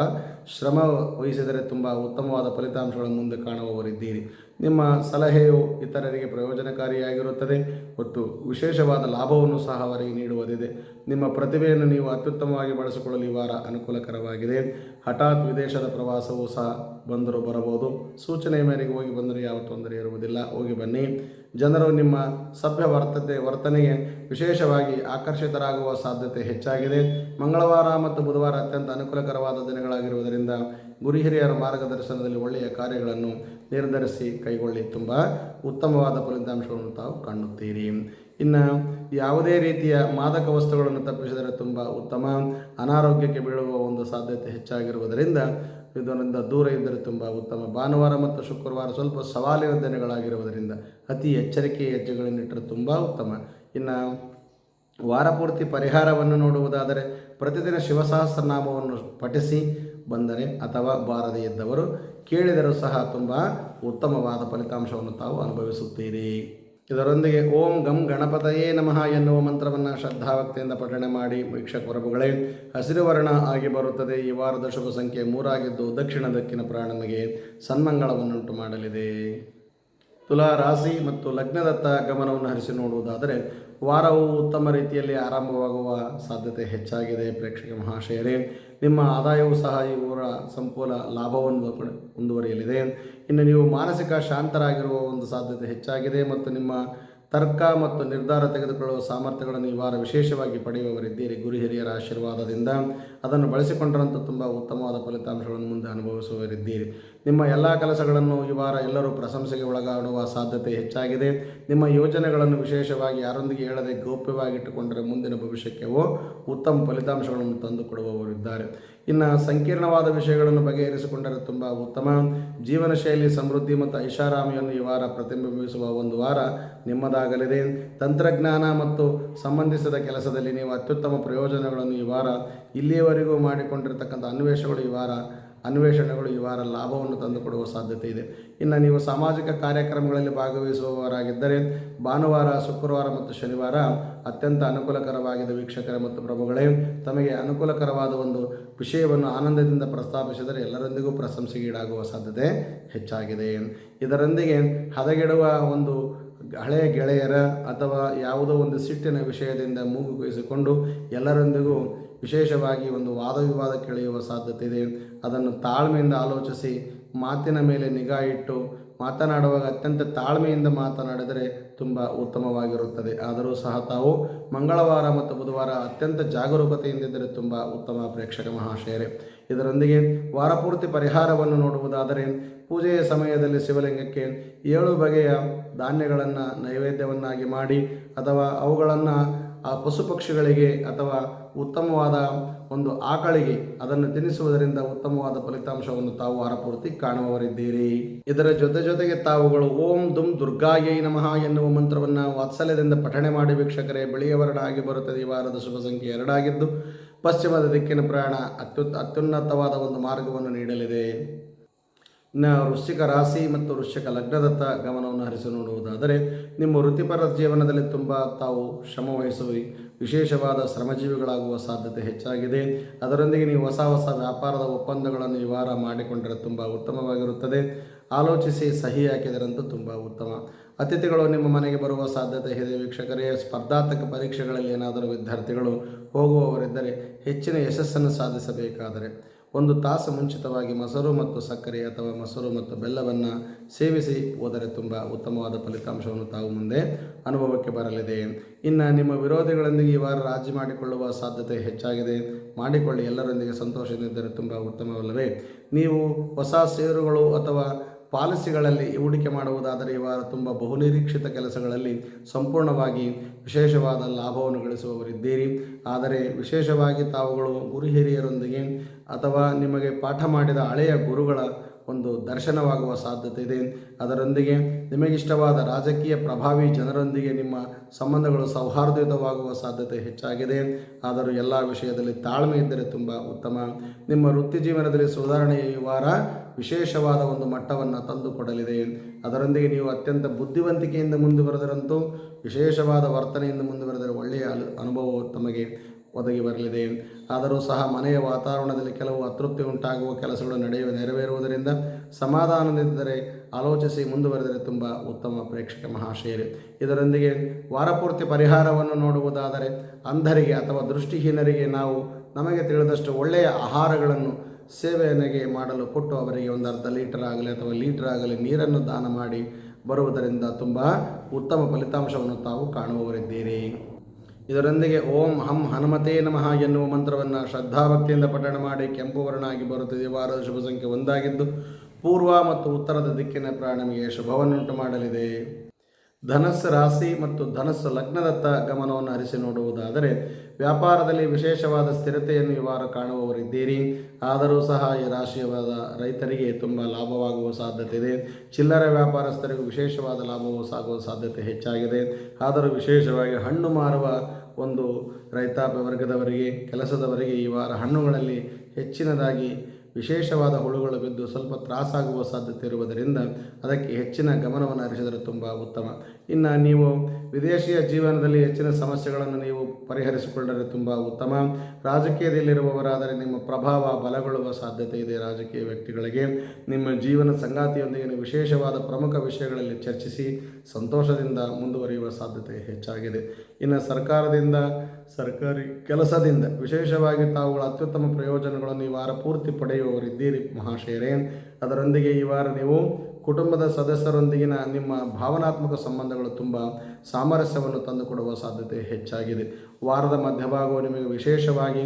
ಶ್ರಮ ವಹಿಸಿದರೆ ತುಂಬ ಉತ್ತಮವಾದ ಫಲಿತಾಂಶಗಳನ್ನು ಮುಂದೆ ಕಾಣುವವರಿದ್ದೀರಿ. ನಿಮ್ಮ ಸಲಹೆಯು ಇತರರಿಗೆ ಪ್ರಯೋಜನಕಾರಿಯಾಗಿರುತ್ತದೆ. ಮತ್ತು ವಿಶೇಷವಾದ ಲಾಭವನ್ನು ಸಹ ಅವರಿಗೆ ನೀಡುವುದಿದೆ. ನಿಮ್ಮ ಪ್ರತಿಭೆಯನ್ನು ನೀವು ಅತ್ಯುತ್ತಮವಾಗಿ ಬಳಸಿಕೊಳ್ಳಲು ಈ ವಾರ ಅನುಕೂಲಕರವಾಗಿದೆ. ಹಠಾತ್ ವಿದೇಶದ ಪ್ರವಾಸವೂ ಸಹ ಬಂದರೂ ಬರಬಹುದು. ಸೂಚನೆ ಮೇರೆಗೆ ಹೋಗಿ ಬಂದರೆ ಯಾವ ತೊಂದರೆ ಇರುವುದಿಲ್ಲ. ಹೋಗಿ ಬನ್ನಿ. ಜನರು ನಿಮ್ಮ ಸಭ್ಯ ವರ್ತತೆ, ವರ್ತನೆಗೆ ವಿಶೇಷವಾಗಿ ಆಕರ್ಷಿತರಾಗುವ ಸಾಧ್ಯತೆ ಹೆಚ್ಚಾಗಿದೆ. ಮಂಗಳವಾರ ಮತ್ತು ಬುಧವಾರ ಅತ್ಯಂತ ಅನುಕೂಲಕರವಾದ ದಿನಗಳಾಗಿರುವುದರಿಂದ ಗುರು ಹಿರಿಯರ ಮಾರ್ಗದರ್ಶನದಲ್ಲಿ ಒಳ್ಳೆಯ ಕಾರ್ಯಗಳನ್ನು ನಿರ್ಧರಿಸಿ ಕೈಗೊಳ್ಳಿ ತುಂಬ ಉತ್ತಮವಾದ ಫಲಿತಾಂಶಗಳನ್ನು ತಾವು ಕಾಣುತ್ತೀರಿ. ಇನ್ನು ಯಾವುದೇ ರೀತಿಯ ಮಾದಕ ವಸ್ತುಗಳನ್ನು ತಪ್ಪಿಸಿದರೆ ತುಂಬ ಉತ್ತಮ. ಅನಾರೋಗ್ಯಕ್ಕೆ ಬೀಳುವ ಒಂದು ಸಾಧ್ಯತೆ ಹೆಚ್ಚಾಗಿರುವುದರಿಂದ ಇದರಿಂದ ದೂರ ಇದ್ದರೆ ತುಂಬ ಉತ್ತಮ. ಭಾನುವಾರ ಮತ್ತು ಶುಕ್ರವಾರ ಸ್ವಲ್ಪ ಸವಾಲಿನ ದಿನಗಳಾಗಿರುವುದರಿಂದ ಅತಿ ಎಚ್ಚರಿಕೆಯ ಹೆಜ್ಜೆಗಳನ್ನಿಟ್ಟರೆ ತುಂಬ ಉತ್ತಮ. ಇನ್ನು ವಾರಪೂರ್ತಿ ಪರಿಹಾರವನ್ನು ನೋಡುವುದಾದರೆ ಪ್ರತಿದಿನ ಶಿವಸಹಸ್ರನಾಮವನ್ನು ಪಠಿಸಿ ಬಂದರೆ ಅಥವಾ ಬಾರದೇ ಇದ್ದವರು ಕೇಳಿದರೂ ಸಹ ತುಂಬ ಉತ್ತಮವಾದ ಫಲಿತಾಂಶವನ್ನು ತಾವು ಅನುಭವಿಸುತ್ತೀರಿ. ಇದರೊಂದಿಗೆ ಓಂ ಗಂ ಗಣಪತಯೇ ನಮಃ ಎನ್ನುವ ಮಂತ್ರವನ್ನು ಶ್ರದ್ಧಾಭಕ್ತಿಯಿಂದ ಪಠಣೆ ಮಾಡಿ ವೀಕ್ಷಕ ಪ್ರಭುಗಳೇ, ಹಸಿರು ವರ್ಣ ಆಗಿ ಬರುತ್ತದೆ. ಈ ವಾರದ ಶುಭ ಸಂಖ್ಯೆ ಮೂರಾಗಿದ್ದು ದಕ್ಷಿಣ ದಕ್ಕಿನ ಪ್ರಾಣನಿಗೆ ಸನ್ಮಂಗಳವನ್ನುಂಟು ಮಾಡಲಿದೆ. ತುಲಾ ರಾಶಿ ಮತ್ತು ಲಗ್ನದತ್ತ ಗಮನವನ್ನು ಹರಿಸಿ ನೋಡುವುದಾದರೆ, ವಾರವು ಉತ್ತಮ ರೀತಿಯಲ್ಲಿ ಆರಂಭವಾಗುವ ಸಾಧ್ಯತೆ ಹೆಚ್ಚಾಗಿದೆ. ಪ್ರೇಕ್ಷಕ ಮಹಾಶಯರೇ, ನಿಮ್ಮ ಆದಾಯವು ಸಹ ಈ ಊರ ಸಂಪೂರ್ಣ ಲಾಭವನ್ನು ಮುಂದುವರಿಯಲಿದೆ. ಇನ್ನು ನೀವು ಮಾನಸಿಕ ಶಾಂತರಾಗಿರುವ ಒಂದು ಸಾಧ್ಯತೆ ಹೆಚ್ಚಾಗಿದೆ ಮತ್ತು ನಿಮ್ಮ ತರ್ಕ ಮತ್ತು ನಿರ್ಧಾರ ತೆಗೆದುಕೊಳ್ಳುವ ಸಾಮರ್ಥ್ಯಗಳನ್ನು ಈ ವಾರ ವಿಶೇಷವಾಗಿ ಪಡೆಯುವವರಿದ್ದೀರಿ. ಗುರು ಹಿರಿಯರ ಆಶೀರ್ವಾದದಿಂದ. ಅದನ್ನು ಬಳಸಿಕೊಂಡರಂತೂ ತುಂಬ ಉತ್ತಮವಾದ ಫಲಿತಾಂಶಗಳನ್ನು ಮುಂದೆ ಅನುಭವಿಸುವರಿದ್ದೀರಿ ನಿಮ್ಮ ಎಲ್ಲ ಕೆಲಸಗಳನ್ನು ಈ ವಾರ ಎಲ್ಲರೂ ಪ್ರಶಂಸೆಗೆ ಒಳಗಾಡುವ ಸಾಧ್ಯತೆ ಹೆಚ್ಚಾಗಿದೆ. ನಿಮ್ಮ ಯೋಜನೆಗಳನ್ನು ವಿಶೇಷವಾಗಿ ಯಾರೊಂದಿಗೆ ಹೇಳದೆ ಗೌಪ್ಯವಾಗಿಟ್ಟುಕೊಂಡರೆ ಮುಂದಿನ ಭವಿಷ್ಯಕ್ಕೆ ಉತ್ತಮ ಫಲಿತಾಂಶಗಳನ್ನು ತಂದುಕೊಡುವವರಿದ್ದಾರೆ ಇನ್ನು ಸಂಕೀರ್ಣವಾದ ವಿಷಯಗಳನ್ನು ಬಗೆಹರಿಸಿಕೊಂಡರೆ ತುಂಬ ಉತ್ತಮ. ಜೀವನ ಶೈಲಿ ಸಮೃದ್ಧಿ ಮತ್ತು ಐಷಾರಾಮಿಯನ್ನು ಈ ವಾರ ಪ್ರತಿಬಿಂಬಿಸುವ ಒಂದು ವಾರ ನಿಮ್ಮದಾಗಲಿದೆ. ತಂತ್ರಜ್ಞಾನ ಮತ್ತು ಸಂಬಂಧಿಸಿದ ಕೆಲಸದಲ್ಲಿ ನೀವು ಅತ್ಯುತ್ತಮ ಪ್ರಯೋಜನಗಳನ್ನು ಈ ವಾರ ಇಲ್ಲಿಯವರೆಗೂ ಮಾಡಿಕೊಂಡಿರ್ತಕ್ಕಂಥ ಅನ್ವೇಷಣೆಗಳು ಈ ವಾರ, ಅನ್ವೇಷಣೆಗಳು ಈ ವಾರ ಲಾಭವನ್ನು ತಂದುಕೊಡುವ ಸಾಧ್ಯತೆ ಇದೆ. ಇನ್ನು ನೀವು ಸಾಮಾಜಿಕ ಕಾರ್ಯಕ್ರಮಗಳಲ್ಲಿ ಭಾಗವಹಿಸುವವರಾಗಿದ್ದರೆ ಭಾನುವಾರ, ಶುಕ್ರವಾರ ಮತ್ತು ಶನಿವಾರ ಅತ್ಯಂತ ಅನುಕೂಲಕರವಾಗಿದೆ ವೀಕ್ಷಕರೇ ಮತ್ತು ಪ್ರಭುಗಳೇ, ತಮಗೆ ಅನುಕೂಲಕರವಾದ ಒಂದು ವಿಷಯವನ್ನು ಆನಂದದಿಂದ ಪ್ರಸ್ತಾಪಿಸಿದರೆ ಎಲ್ಲರೊಂದಿಗೂ ಪ್ರಶಂಸೆಗೀಡಾಗುವ ಸಾಧ್ಯತೆ ಹೆಚ್ಚಾಗಿದೆ. ಇದರೊಂದಿಗೆ ಹದಗೆಡುವ ಒಂದು ಹಳೆಯ ಗೆಳೆಯರ ಅಥವಾ ಯಾವುದೋ ಒಂದು ಸಿಟ್ಟಿನ ವಿಷಯದಿಂದ ಮೂಗು ಕೊಯಿಸಿಕೊಂಡು ಎಲ್ಲರೊಂದಿಗೂ ವಿಶೇಷವಾಗಿ ಒಂದು ವಾದ ವಿವಾದ ಕೆಳೆಯುವ ಸಾಧ್ಯತೆ ಇದೆ ಅದನ್ನು ತಾಳ್ಮೆಯಿಂದ ಆಲೋಚಿಸಿ, ಮಾತಿನ ಮೇಲೆ ನಿಗಾ ಇಟ್ಟು, ಮಾತನಾಡುವಾಗ ಅತ್ಯಂತ ತಾಳ್ಮೆಯಿಂದ ಮಾತನಾಡಿದರೆ ತುಂಬ ಉತ್ತಮವಾಗಿರುತ್ತದೆ. ಆದರೂ ಸಹ ತಾವು ಮಂಗಳವಾರ ಮತ್ತು ಬುಧವಾರ ಅತ್ಯಂತ ಜಾಗರೂಕತೆಯಿಂದಿದ್ದರೆ ತುಂಬ ಉತ್ತಮ ಪ್ರೇಕ್ಷಕ ಮಹಾಶಯರೇ. ಇದರೊಂದಿಗೆ ವಾರಪೂರ್ತಿ ಪರಿಹಾರವನ್ನು ನೋಡುವುದಾದರೆ, ಪೂಜೆಯ ಸಮಯದಲ್ಲಿ ಶಿವಲಿಂಗಕ್ಕೆ ಏಳು ಬಗೆಯ ಧಾನ್ಯಗಳನ್ನು ನೈವೇದ್ಯವನ್ನಾಗಿ ಮಾಡಿ, ಅಥವಾ ಅವುಗಳನ್ನು ಆ ಪಶು ಪಕ್ಷಿಗಳಿಗೆ ಅಥವಾ ಉತ್ತಮವಾದ ಒಂದು ಆಕಳಿಗೆ ಅದನ್ನು ತಿನ್ನಿಸುವುದರಿಂದ ಉತ್ತಮವಾದ ಫಲಿತಾಂಶವನ್ನು ತಾವು ವಾರಪೂರ್ತಿ ಕಾಣುವವರಿದ್ದೀರಿ. ಇದರ ಜೊತೆ ಜೊತೆಗೆ ತಾವುಗಳು ಓಂ ದುಂ ದುರ್ಗಾಯೈ ನಮಃ ಎನ್ನುವ ಮಂತ್ರವನ್ನು ವಾತ್ಸಲ್ಯದಿಂದ ಪಠಣೆ ಮಾಡಿ ವೀಕ್ಷಕರೇ, ಬಿಳಿಯ ವರ್ಣ ಆಗಿ ಬರುತ್ತದೆ. ಈ ವಾರದ ಶುಭ ಸಂಖ್ಯೆ ಎರಡಾಗಿದ್ದು, ಪಶ್ಚಿಮದ ದಿಕ್ಕಿನ ಪ್ರಯಾಣ ಅತ್ಯುತ್, ಅತ್ಯುನ್ನತವಾದ ಒಂದು ಮಾರ್ಗವನ್ನು ನೀಡಲಿದೆ. ವೃಶ್ಚಿಕ ರಾಶಿ ಮತ್ತು ವೃಶ್ಚಿಕ ಲಗ್ನದತ್ತ ಗಮನವನ್ನು ಹರಿಸಿ ನೋಡುವುದಾದರೆ, ನಿಮ್ಮ ವೃತ್ತಿಪರ ಜೀವನದಲ್ಲಿ ತುಂಬ ತಾವು ಶ್ರಮ ವಹಿಸುವಿ. ವಿಶೇಷವಾದ ಶ್ರಮಜೀವಿಗಳಾಗುವ ಸಾಧ್ಯತೆ ಹೆಚ್ಚಾಗಿದೆ. ಅದರೊಂದಿಗೆ ನೀವು ಹೊಸ ಹೊಸ ವ್ಯಾಪಾರದ ಒಪ್ಪಂದಗಳನ್ನು ಈ ವಾರ ಮಾಡಿಕೊಂಡರೆ ತುಂಬ ಉತ್ತಮವಾಗಿರುತ್ತದೆ. ಆಲೋಚಿಸಿ ಸಹಿ ಹಾಕಿದರಂತೂ ತುಂಬ ಉತ್ತಮ. ಅತಿಥಿಗಳು ನಿಮ್ಮ ಮನೆಗೆ ಬರುವ ಸಾಧ್ಯತೆ ಇದೆ. ವೀಕ್ಷಕರೇ, ಸ್ಪರ್ಧಾತ್ಮಕ ಪರೀಕ್ಷೆಗಳಲ್ಲಿ ಏನಾದರೂ ವಿದ್ಯಾರ್ಥಿಗಳು ಹೋಗುವವರಿದ್ದರೆ ಹೆಚ್ಚಿನ ಯಶಸ್ಸನ್ನು ಸಾಧಿಸಬೇಕಾದರೆ ಒಂದು ತಾಸು ಮುಂಚಿತವಾಗಿ ಮೊಸರು ಮತ್ತು ಸಕ್ಕರೆ ಅಥವಾ ಮೊಸರು ಮತ್ತು ಬೆಲ್ಲವನ್ನು ಸೇವಿಸಿ ಹೋದರೆ ತುಂಬ ಉತ್ತಮವಾದ ಫಲಿತಾಂಶವನ್ನು ತಾವು ಮುಂದೆ ಅನುಭವಕ್ಕೆ ಬರಲಿದೆ. ಇನ್ನು ನಿಮ್ಮ ವಿರೋಧಿಗಳೊಂದಿಗೆ ಈ ವಾರ ರಾಜಿ ಮಾಡಿಕೊಳ್ಳುವ ಸಾಧ್ಯತೆ ಹೆಚ್ಚಾಗಿದೆ. ಮಾಡಿಕೊಳ್ಳಿ, ಎಲ್ಲರೊಂದಿಗೆ ಸಂತೋಷದಿಂದರೆ ತುಂಬ ಉತ್ತಮವಲ್ಲವೇ? ನೀವು ಹೊಸ ಸೇರುಗಳು ಅಥವಾ ಪಾಲಿಸಿಗಳಲ್ಲಿ ಹೂಡಿಕೆ ಮಾಡುವುದಾದರೆ ಇವರ ವಾರ ತುಂಬ ಬಹುನಿರೀಕ್ಷಿತ ಕೆಲಸಗಳಲ್ಲಿ ಸಂಪೂರ್ಣವಾಗಿ ವಿಶೇಷವಾದ ಲಾಭವನ್ನು ಗಳಿಸುವವರಿದ್ದೀರಿ. ಆದರೆ ವಿಶೇಷವಾಗಿ ತಾವುಗಳು ಗುರು ಹಿರಿಯರೊಂದಿಗೆ ಅಥವಾ ನಿಮಗೆ ಪಾಠ ಮಾಡಿದ ಹಳೆಯ ಗುರುಗಳ ಒಂದು ದರ್ಶನವಾಗುವ ಸಾಧ್ಯತೆ ಇದೆ. ಅದರೊಂದಿಗೆ ನಿಮಗಿಷ್ಟವಾದ ರಾಜಕೀಯ ಪ್ರಭಾವಿ ಜನರೊಂದಿಗೆ ನಿಮ್ಮ ಸಂಬಂಧಗಳು ಸೌಹಾರ್ದಯುತವಾಗುವ ಸಾಧ್ಯತೆ ಹೆಚ್ಚಾಗಿದೆ. ಆದರೂ ಎಲ್ಲ ವಿಷಯದಲ್ಲಿ ತಾಳ್ಮೆ ಇದ್ದರೆ ತುಂಬ ಉತ್ತಮ. ನಿಮ್ಮ ವೃತ್ತಿ ಜೀವನದಲ್ಲಿ ಸುಧಾರಣೆಯ ಈ ವಾರ ವಿಶೇಷವಾದ ಒಂದು ಮಟ್ಟವನ್ನು ತಂದುಕೊಡಲಿದೆ. ಅದರೊಂದಿಗೆ ನೀವು ಅತ್ಯಂತ ಬುದ್ಧಿವಂತಿಕೆಯಿಂದ ಮುಂದುವರೆದರಂತೂ ವಿಶೇಷವಾದ ವರ್ತನೆಯಿಂದ ಮುಂದುವರೆದರೆ ಒಳ್ಳೆಯ ಅನು- ಅನುಭವವು ತಮಗೆ ಒದಗಿ ಬರಲಿದೆ. ಆದರೂ ಸಹ ಮನೆಯ ವಾತಾವರಣದಲ್ಲಿ ಕೆಲವು ಅತೃಪ್ತಿ ಉಂಟಾಗುವ ಕೆಲಸಗಳು ನಡೆಯುವ ನೆರವೇರುವುದರಿಂದ ಸಮಾಧಾನದಿಂದರೆ ಆಲೋಚಿಸಿ ಮುಂದುವರೆದರೆ ತುಂಬ ಉತ್ತಮ ಪ್ರೇಕ್ಷಕ ಮಹಾಶಯರು. ಇದರೊಂದಿಗೆ ವಾರಪೂರ್ತಿ ಪರಿಹಾರವನ್ನು ನೋಡುವುದಾದರೆ ಅಂಧರಿಗೆ ಅಥವಾ ದೃಷ್ಟಿಹೀನರಿಗೆ ನಾವು ನಮಗೆ ತಿಳಿದಷ್ಟು ಒಳ್ಳೆಯ ಆಹಾರಗಳನ್ನು ಸೇವೆಯನ್ನೆಗೆ ಮಾಡಲು ಕೊಟ್ಟು ಅವರಿಗೆ ಒಂದು ಅರ್ಧ ಲೀಟರ್ ಆಗಲಿ ಅಥವಾ ಲೀಟರ್ ಆಗಲಿ ನೀರನ್ನು ದಾನ ಮಾಡಿ ಬರುವುದರಿಂದ ತುಂಬ ಉತ್ತಮ ಫಲಿತಾಂಶವನ್ನು ತಾವು ಕಾಣುವವರಿದ್ದೀರಿ. ಇದರೊಂದಿಗೆ ಓಂ ಹಂ ಹನುಮತೇ ನಮಃ ಎನ್ನುವ ಮಂತ್ರವನ್ನು ಶ್ರದ್ಧಾಭಕ್ತಿಯಿಂದ ಪಠಣ ಮಾಡಿ ಕೆಂಪು ವರ್ಣ ಆಗಿ ಬರುತ್ತಿದೆ ವಾರದ ಶುಭ ಸಂಖ್ಯೆ ಒಂದಾಗಿದ್ದು, ಪೂರ್ವ ಮತ್ತು ಉತ್ತರದ ದಿಕ್ಕಿನ ಪ್ರಾಣಿಗೆ ಶುಭವನ್ನುಂಟು ಮಾಡಲಿದೆ. ಧನಸ್ಸು ರಾಶಿ ಮತ್ತು ಧನಸ್ಸು ಲಗ್ನದತ್ತ ಗಮನವನ್ನು ಹರಿಸಿ ನೋಡುವುದಾದರೆ ವ್ಯಾಪಾರದಲ್ಲಿ ವಿಶೇಷವಾದ ಸ್ಥಿರತೆಯನ್ನು ಇವರು ವಾರ ಕಾಣುವವರಿದ್ದೀರಿ. ಆದರೂ ಸಹ ಈ ರಾಶಿಯವಾದ ರೈತರಿಗೆ ತುಂಬ ಲಾಭವಾಗುವ ಸಾಧ್ಯತೆ ಇದೆ ಚಿಲ್ಲರೆ ವ್ಯಾಪಾರಸ್ಥರಿಗೂ ವಿಶೇಷವಾದ ಲಾಭವು ಸಾಗುವ ಸಾಧ್ಯತೆ ಹೆಚ್ಚಾಗಿದೆ. ಆದರೂ ವಿಶೇಷವಾಗಿ ಹಣ್ಣು ಮಾರುವ ಒಂದು ರೈತಾಪಿ ವರ್ಗದವರಿಗೆ, ಕೆಲಸದವರಿಗೆ ಈ ವಾರ ಹಣ್ಣುಗಳಲ್ಲಿ ಹೆಚ್ಚಿನದಾಗಿ ವಿಶೇಷವಾದ ಹುಳುಗಳು ಬಿದ್ದು ಸ್ವಲ್ಪ ತ್ರಾಸಾಗುವ ಸಾಧ್ಯತೆ ಇರುವುದರಿಂದ ಅದಕ್ಕೆ ಹೆಚ್ಚಿನ ಗಮನವನ್ನು ಹರಿಸಿದರೆ ತುಂಬ ಉತ್ತಮ. ಇನ್ನು ನೀವು ವಿದೇಶಿಯ ಜೀವನದಲ್ಲಿ ಹೆಚ್ಚಿನ ಸಮಸ್ಯೆಗಳನ್ನು ನೀವು ಪರಿಹರಿಸಿಕೊಂಡರೆ ತುಂಬ ಉತ್ತಮ. ರಾಜಕೀಯದಲ್ಲಿರುವವರಾದರೆ ನಿಮ್ಮ ಪ್ರಭಾವ ಬಲಗೊಳ್ಳುವ ಸಾಧ್ಯತೆ ಇದೆ. ರಾಜಕೀಯ ವ್ಯಕ್ತಿಗಳಿಗೆ ನಿಮ್ಮ ಜೀವನ ಸಂಗಾತಿಯೊಂದಿಗೆ ವಿಶೇಷವಾದ ಪ್ರಮುಖ ವಿಷಯಗಳಲ್ಲಿ ಚರ್ಚಿಸಿ ಸಂತೋಷದಿಂದ ಮುಂದುವರಿಯುವ ಸಾಧ್ಯತೆ ಹೆಚ್ಚಾಗಿದೆ. ಇನ್ನು ಸರ್ಕಾರದಿಂದ, ಸರ್ಕಾರಿ ಕೆಲಸದಿಂದ ವಿಶೇಷವಾಗಿ ತಾವುಗಳ ಅತ್ಯುತ್ತಮ ಪ್ರಯೋಜನಗಳನ್ನು ಈ ವಾರ ಪೂರ್ತಿ ಪಡೆಯುವವರಿದ್ದೀರಿ ಮಹಾಶಯರೇ. ಅದರೊಂದಿಗೆ ಈ ವಾರ ನೀವು ಕುಟುಂಬದ ಸದಸ್ಯರೊಂದಿಗಿನ ನಿಮ್ಮ ಭಾವನಾತ್ಮಕ ಸಂಬಂಧಗಳು ತುಂಬ ಸಾಮರಸ್ಯವನ್ನು ತಂದುಕೊಡುವ ಸಾಧ್ಯತೆ ಹೆಚ್ಚಾಗಿದೆ. ವಾರದ ಮಧ್ಯಭಾಗವು ನಿಮಗೆ ವಿಶೇಷವಾಗಿ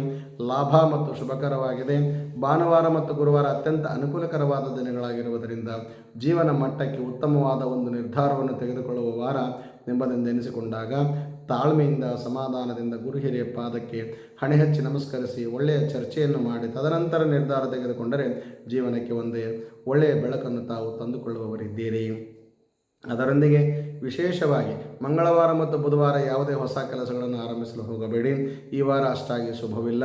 ಲಾಭ ಮತ್ತು ಶುಭಕರವಾಗಿದೆ. ಭಾನುವಾರ ಮತ್ತು ಗುರುವಾರ ಅತ್ಯಂತ ಅನುಕೂಲಕರವಾದ ದಿನಗಳಾಗಿರುವುದರಿಂದ ಜೀವನ ಮಟ್ಟಕ್ಕೆ ಉತ್ತಮವಾದ ಒಂದು ನಿರ್ಧಾರವನ್ನು ತೆಗೆದುಕೊಳ್ಳುವ ವಾರ ನೆಮ್ಮದಿಂದ ಎನಿಸಿಕೊಂಡಾಗ ತಾಳ್ಮೆಯಿಂದ, ಸಮಾಧಾನದಿಂದ ಗುರು ಹಿರಿಯ ಪಾದಕ್ಕೆ ಹಣೆ ಹಚ್ಚಿ ನಮಸ್ಕರಿಸಿ ಒಳ್ಳೆಯ ಚರ್ಚೆಯನ್ನು ಮಾಡಿ, ತದನಂತರ ನಿರ್ಧಾರ ತೆಗೆದುಕೊಂಡರೆ ಜೀವನಕ್ಕೆ ಒಂದೇ ಒಳ್ಳೆಯ ಬೆಳಕನ್ನು ತಾವು ತಂದುಕೊಳ್ಳುವವರಿದ್ದೀರಿ. ಅದರೊಂದಿಗೆ ವಿಶೇಷವಾಗಿ ಮಂಗಳವಾರ ಮತ್ತು ಬುಧವಾರ ಯಾವುದೇ ಹೊಸ ಕೆಲಸಗಳನ್ನು ಆರಂಭಿಸಲು ಹೋಗಬೇಡಿ. ಈ ವಾರ ಅಷ್ಟಾಗಿ ಶುಭವಿಲ್ಲ.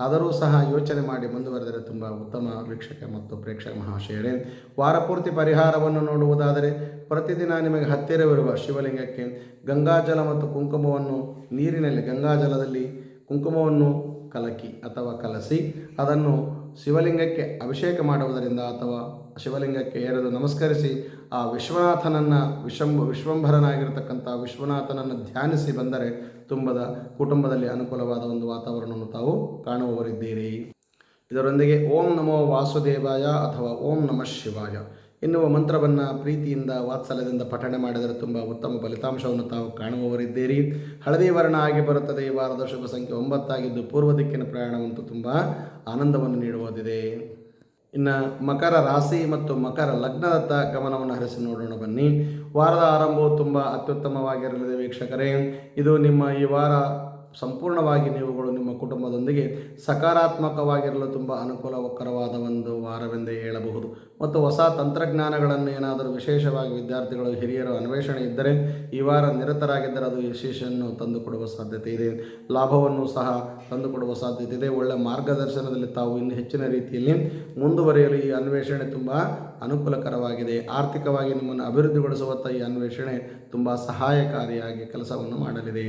ಆದರೂ ಸಹ ಯೋಚನೆ ಮಾಡಿ ಮುಂದುವರೆದರೆ ತುಂಬ ಉತ್ತಮ ವೀಕ್ಷಕ ಮತ್ತು ಪ್ರೇಕ್ಷಕ ಮಹಾಶಯರೇ. ವಾರಪೂರ್ತಿ ಪರಿಹಾರವನ್ನು ನೋಡುವುದಾದರೆ ಪ್ರತಿದಿನ ನಿಮಗೆ ಹತ್ತಿರವಿರುವ ಶಿವಲಿಂಗಕ್ಕೆ ಗಂಗಾಜಲ ಮತ್ತು ಕುಂಕುಮವನ್ನು ನೀರಿನಲ್ಲಿ ಗಂಗಾಜಲದಲ್ಲಿ ಕುಂಕುಮವನ್ನು ಕಲಕಿ ಅಥವಾ ಕಲಸಿ ಅದನ್ನು ಶಿವಲಿಂಗಕ್ಕೆ ಅಭಿಷೇಕ ಮಾಡುವುದರಿಂದ ಅಥವಾ ಶಿವಲಿಂಗಕ್ಕೆ ಎರಡು ನಮಸ್ಕರಿಸಿ ಆ ವಿಶ್ವನಾಥನನ್ನು ವಿಶ್ವಂಭ ವಿಶ್ವಂಭರನಾಗಿರ್ತಕ್ಕಂಥ ವಿಶ್ವನಾಥನನ್ನು ಧ್ಯಾನಿಸಿ ಬಂದರೆ ತುಂಬದ ಕುಟುಂಬದಲ್ಲಿ ಅನುಕೂಲವಾದ ಒಂದು ವಾತಾವರಣವನ್ನು ತಾವು ಕಾಣುವವರಿದ್ದೀರಿ. ಇದರೊಂದಿಗೆ ಓಂ ನಮೋ ವಾಸುದೇವಾಯ ಅಥವಾ ಓಂ ನಮಃ ಶಿವಾಯ. ಎನ್ನುವ ಮಂತ್ರವನ್ನು ಪ್ರೀತಿಯಿಂದ, ವಾತ್ಸಲ್ಯದಿಂದ ಪಠಣೆ ಮಾಡಿದರೆ ತುಂಬ ಉತ್ತಮ ಫಲಿತಾಂಶವನ್ನು ತಾವು ಕಾಣುವವರಿದ್ದೀರಿ. ಹಳದಿ ವರ್ಣ ಆಗಿ ಬರುತ್ತದೆ. ಈ ವಾರದ ಶುಭ ಸಂಖ್ಯೆ ಒಂಬತ್ತಾಗಿದ್ದು ಪೂರ್ವ ದಿಕ್ಕಿನ ಪ್ರಯಾಣವಂತೂ ತುಂಬ ಆನಂದವನ್ನು ನೀಡುವುದಿದೆ. ಇನ್ನು ಮಕರ ರಾಶಿ ಮತ್ತು ಮಕರ ಲಗ್ನದತ್ತ ಗಮನವನ್ನು ಹರಿಸಿ ನೋಡೋಣ ಬನ್ನಿ. ವಾರದ ಆರಂಭವು ತುಂಬ ಅತ್ಯುತ್ತಮವಾಗಿರಲಿದೆ ವೀಕ್ಷಕರೇ. ಇದು ನಿಮ್ಮ ಈ ವಾರ ಸಂಪೂರ್ಣವಾಗಿ ನೀವುಗಳು ನಿಮ್ಮ ಕುಟುಂಬದೊಂದಿಗೆ ಸಕಾರಾತ್ಮಕವಾಗಿರಲು ತುಂಬ ಅನುಕೂಲಕರವಾದ ಒಂದು ವಾರವೆಂದೇ ಹೇಳಬಹುದು. ಮತ್ತು ಹೊಸ ತಂತ್ರಜ್ಞಾನಗಳನ್ನು ಏನಾದರೂ ವಿಶೇಷವಾಗಿ ವಿದ್ಯಾರ್ಥಿಗಳು, ಹಿರಿಯರು ಅನ್ವೇಷಣೆ ಇದ್ದರೆ ಈ ವಾರ ನಿರತರಾಗಿದ್ದರೆ ಅದು ಯಶಸ್ಸನ್ನು ತಂದುಕೊಡುವ ಸಾಧ್ಯತೆ ಇದೆ. ಲಾಭವನ್ನು ಸಹ ತಂದುಕೊಡುವ ಸಾಧ್ಯತೆ ಇದೆ. ಒಳ್ಳೆಯ ಮಾರ್ಗದರ್ಶನದಲ್ಲಿ ತಾವು ಇನ್ನು ಹೆಚ್ಚಿನ ರೀತಿಯಲ್ಲಿ ಮುಂದುವರಿಯಲು ಈ ಅನ್ವೇಷಣೆ ತುಂಬ ಅನುಕೂಲಕರವಾಗಿದೆ. ಆರ್ಥಿಕವಾಗಿ ನಿಮ್ಮನ್ನು ಅಭಿವೃದ್ಧಿಗೊಳಿಸುವತ್ತ ಈ ಅನ್ವೇಷಣೆ ತುಂಬ ಸಹಾಯಕಾರಿಯಾಗಿ ಕೆಲಸವನ್ನು ಮಾಡಲಿದೆ.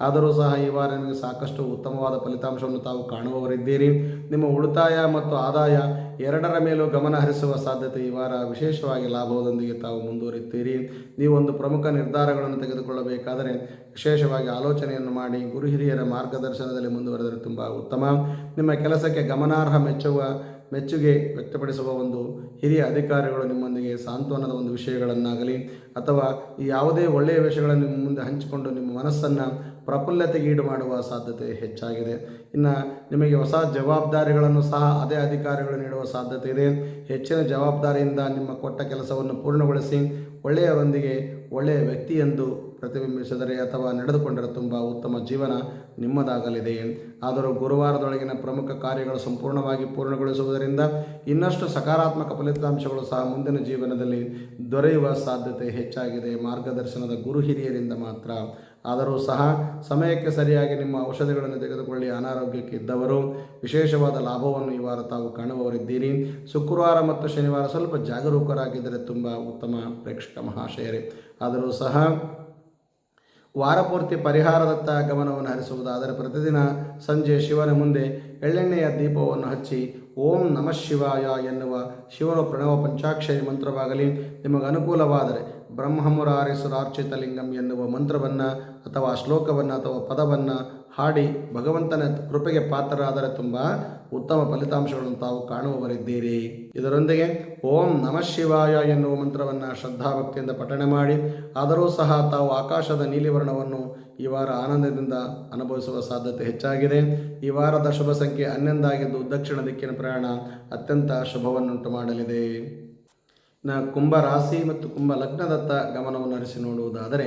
ಆದರೂ ಸಹ ಈ ವಾರ ನಿಮಗೆ ಸಾಕಷ್ಟು ಉತ್ತಮವಾದ ಫಲಿತಾಂಶವನ್ನು ತಾವು ಕಾಣುವವರಿದ್ದೀರಿ. ನಿಮ್ಮ ಉಳಿತಾಯ ಮತ್ತು ಆದಾಯ ಎರಡರ ಮೇಲೂ ಗಮನ ಹರಿಸುವ ಸಾಧ್ಯತೆ ಈ ವಾರ ವಿಶೇಷವಾಗಿ ಲಾಭದೊಂದಿಗೆ ತಾವು ಮುಂದುವರಿಯುತ್ತೀರಿ. ನೀವು ಒಂದು ಪ್ರಮುಖ ನಿರ್ಧಾರಗಳನ್ನು ತೆಗೆದುಕೊಳ್ಳಬೇಕಾದರೆ ವಿಶೇಷವಾಗಿ ಆಲೋಚನೆಯನ್ನು ಮಾಡಿ ಗುರು ಹಿರಿಯರ ಮಾರ್ಗದರ್ಶನದಲ್ಲಿ ಮುಂದುವರೆದರೆ ತುಂಬ ಉತ್ತಮ. ನಿಮ್ಮ ಕೆಲಸಕ್ಕೆ ಗಮನಾರ್ಹ ಮೆಚ್ಚುವ ಮೆಚ್ಚುಗೆ ವ್ಯಕ್ತಪಡಿಸುವ ಒಂದು ಹಿರಿಯ ಅಧಿಕಾರಿಗಳು ನಿಮ್ಮೊಂದಿಗೆ ಸಾಂತ್ವನದ ಒಂದು ವಿಷಯಗಳನ್ನಾಗಲಿ ಅಥವಾ ಯಾವುದೇ ಒಳ್ಳೆಯ ವಿಷಯಗಳನ್ನು ನಿಮ್ಮ ಮುಂದೆ ಹಂಚಿಕೊಂಡು ನಿಮ್ಮ ಮನಸ್ಸನ್ನು ಪ್ರಫುಲ್ಲತೆಗೆ ಈಡು ಮಾಡುವ ಸಾಧ್ಯತೆ ಹೆಚ್ಚಾಗಿದೆ. ಇನ್ನು ನಿಮಗೆ ಹೊಸ ಜವಾಬ್ದಾರಿಗಳನ್ನು ಸಹ ಅದೇ ಅಧಿಕಾರಿಗಳು ನೀಡುವ ಸಾಧ್ಯತೆ ಇದೆ. ಹೆಚ್ಚಿನ ಜವಾಬ್ದಾರಿಯಿಂದ ನಿಮ್ಮ ಕೊಟ್ಟ ಕೆಲಸವನ್ನು ಪೂರ್ಣಗೊಳಿಸಿ ಒಳ್ಳೆಯವರೊಂದಿಗೆ ಒಳ್ಳೆಯ ವ್ಯಕ್ತಿಯೆಂದು ಪ್ರತಿಬಿಂಬಿಸಿದರೆ ಅಥವಾ ನಡೆದುಕೊಂಡರೆ ತುಂಬ ಉತ್ತಮ ಜೀವನ ನಿಮ್ಮದಾಗಲಿದೆ. ಆದರೂ ಗುರುವಾರದೊಳಗಿನ ಪ್ರಮುಖ ಕಾರ್ಯಗಳು ಸಂಪೂರ್ಣವಾಗಿ ಪೂರ್ಣಗೊಳಿಸುವುದರಿಂದ ಇನ್ನಷ್ಟು ಸಕಾರಾತ್ಮಕ ಫಲಿತಾಂಶಗಳು ಸಹ ಮುಂದಿನ ಜೀವನದಲ್ಲಿ ದೊರೆಯುವ ಸಾಧ್ಯತೆ ಹೆಚ್ಚಾಗಿದೆ. ಮಾರ್ಗದರ್ಶನದ ಗುರು ಹಿರಿಯರಿಂದ ಮಾತ್ರ. ಆದರೂ ಸಹ ಸಮಯಕ್ಕೆ ಸರಿಯಾಗಿ ನಿಮ್ಮ ಔಷಧಿಗಳನ್ನು ತೆಗೆದುಕೊಳ್ಳಿ. ಅನಾರೋಗ್ಯಕ್ಕೆ ಇದ್ದವರು, ವಿಶೇಷವಾದ ಲಾಭವನ್ನು ಈ ವಾರ ತಾವು ಕಾಣುವವರಿದ್ದೀರಿ. ಶುಕ್ರವಾರ ಮತ್ತು ಶನಿವಾರ ಸ್ವಲ್ಪ ಜಾಗರೂಕರಾಗಿದ್ದರೆ ತುಂಬ ಉತ್ತಮ ಪ್ರೇಕ್ಷಕ ಮಹಾಶಯರೇ. ಆದರೂ ಸಹ ವಾರಪೂರ್ತಿ ಪರಿಹಾರದತ್ತ ಗಮನವನ್ನು ಹರಿಸುವುದಾದರೆ ಪ್ರತಿದಿನ ಸಂಜೆ ಶಿವನ ಮುಂದೆ ಎಳ್ಳೆಣ್ಣೆಯ ದೀಪವನ್ನು ಹಚ್ಚಿ ಓಂ ನಮಃ ಶಿವಾಯ ಎನ್ನುವ ಶಿವನ ಪ್ರಣವ ಪಂಚಾಕ್ಷರಿ ಮಂತ್ರವಾಗಲಿ. ನಿಮಗೆ ಅನುಕೂಲವಾದರೆ ಬ್ರಹ್ಮಮುರಾರಿಸುರಾರ್ಚಿತ ಲಿಂಗಂ ಎನ್ನುವ ಮಂತ್ರವನ್ನು ಅಥವಾ ಶ್ಲೋಕವನ್ನು ಅಥವಾ ಪದವನ್ನು ಹಾಡಿ ಭಗವಂತನ ಕೃಪೆಗೆ ಪಾತ್ರರಾದರೆ ತುಂಬ ಉತ್ತಮ ಫಲಿತಾಂಶಗಳನ್ನು ತಾವು ಕಾಣುವವರಿದ್ದೀರಿ. ಇದರೊಂದಿಗೆ ಓಂ ನಮಃ ಶಿವಾಯ ಎನ್ನುವ ಮಂತ್ರವನ್ನು ಶ್ರದ್ಧಾಭಕ್ತಿಯಿಂದ ಪಠಣೆ ಮಾಡಿ, ಆದರೂ ಸಹ ತಾವು ಆಕಾಶದ ನೀಲಿವರ್ಣವನ್ನು ಈ ವಾರ ಆನಂದದಿಂದ ಅನುಭವಿಸುವ ಸಾಧ್ಯತೆ ಹೆಚ್ಚಾಗಿದೆ. ಈ ವಾರದ ಶುಭ ಸಂಖ್ಯೆ ಹನ್ನೊಂದಾಗಿದ್ದು ದಕ್ಷಿಣ ದಿಕ್ಕಿನ ಪ್ರಯಾಣ ಅತ್ಯಂತ ಶುಭವನ್ನುಂಟು ಮಾಡಲಿದೆ. ನ ಕುಂಭ ರಾಶಿ ಮತ್ತು ಕುಂಭ ಲಗ್ನದತ್ತ ಗಮನವನ್ನು ಹರಿಸಿ ನೋಡುವುದಾದರೆ,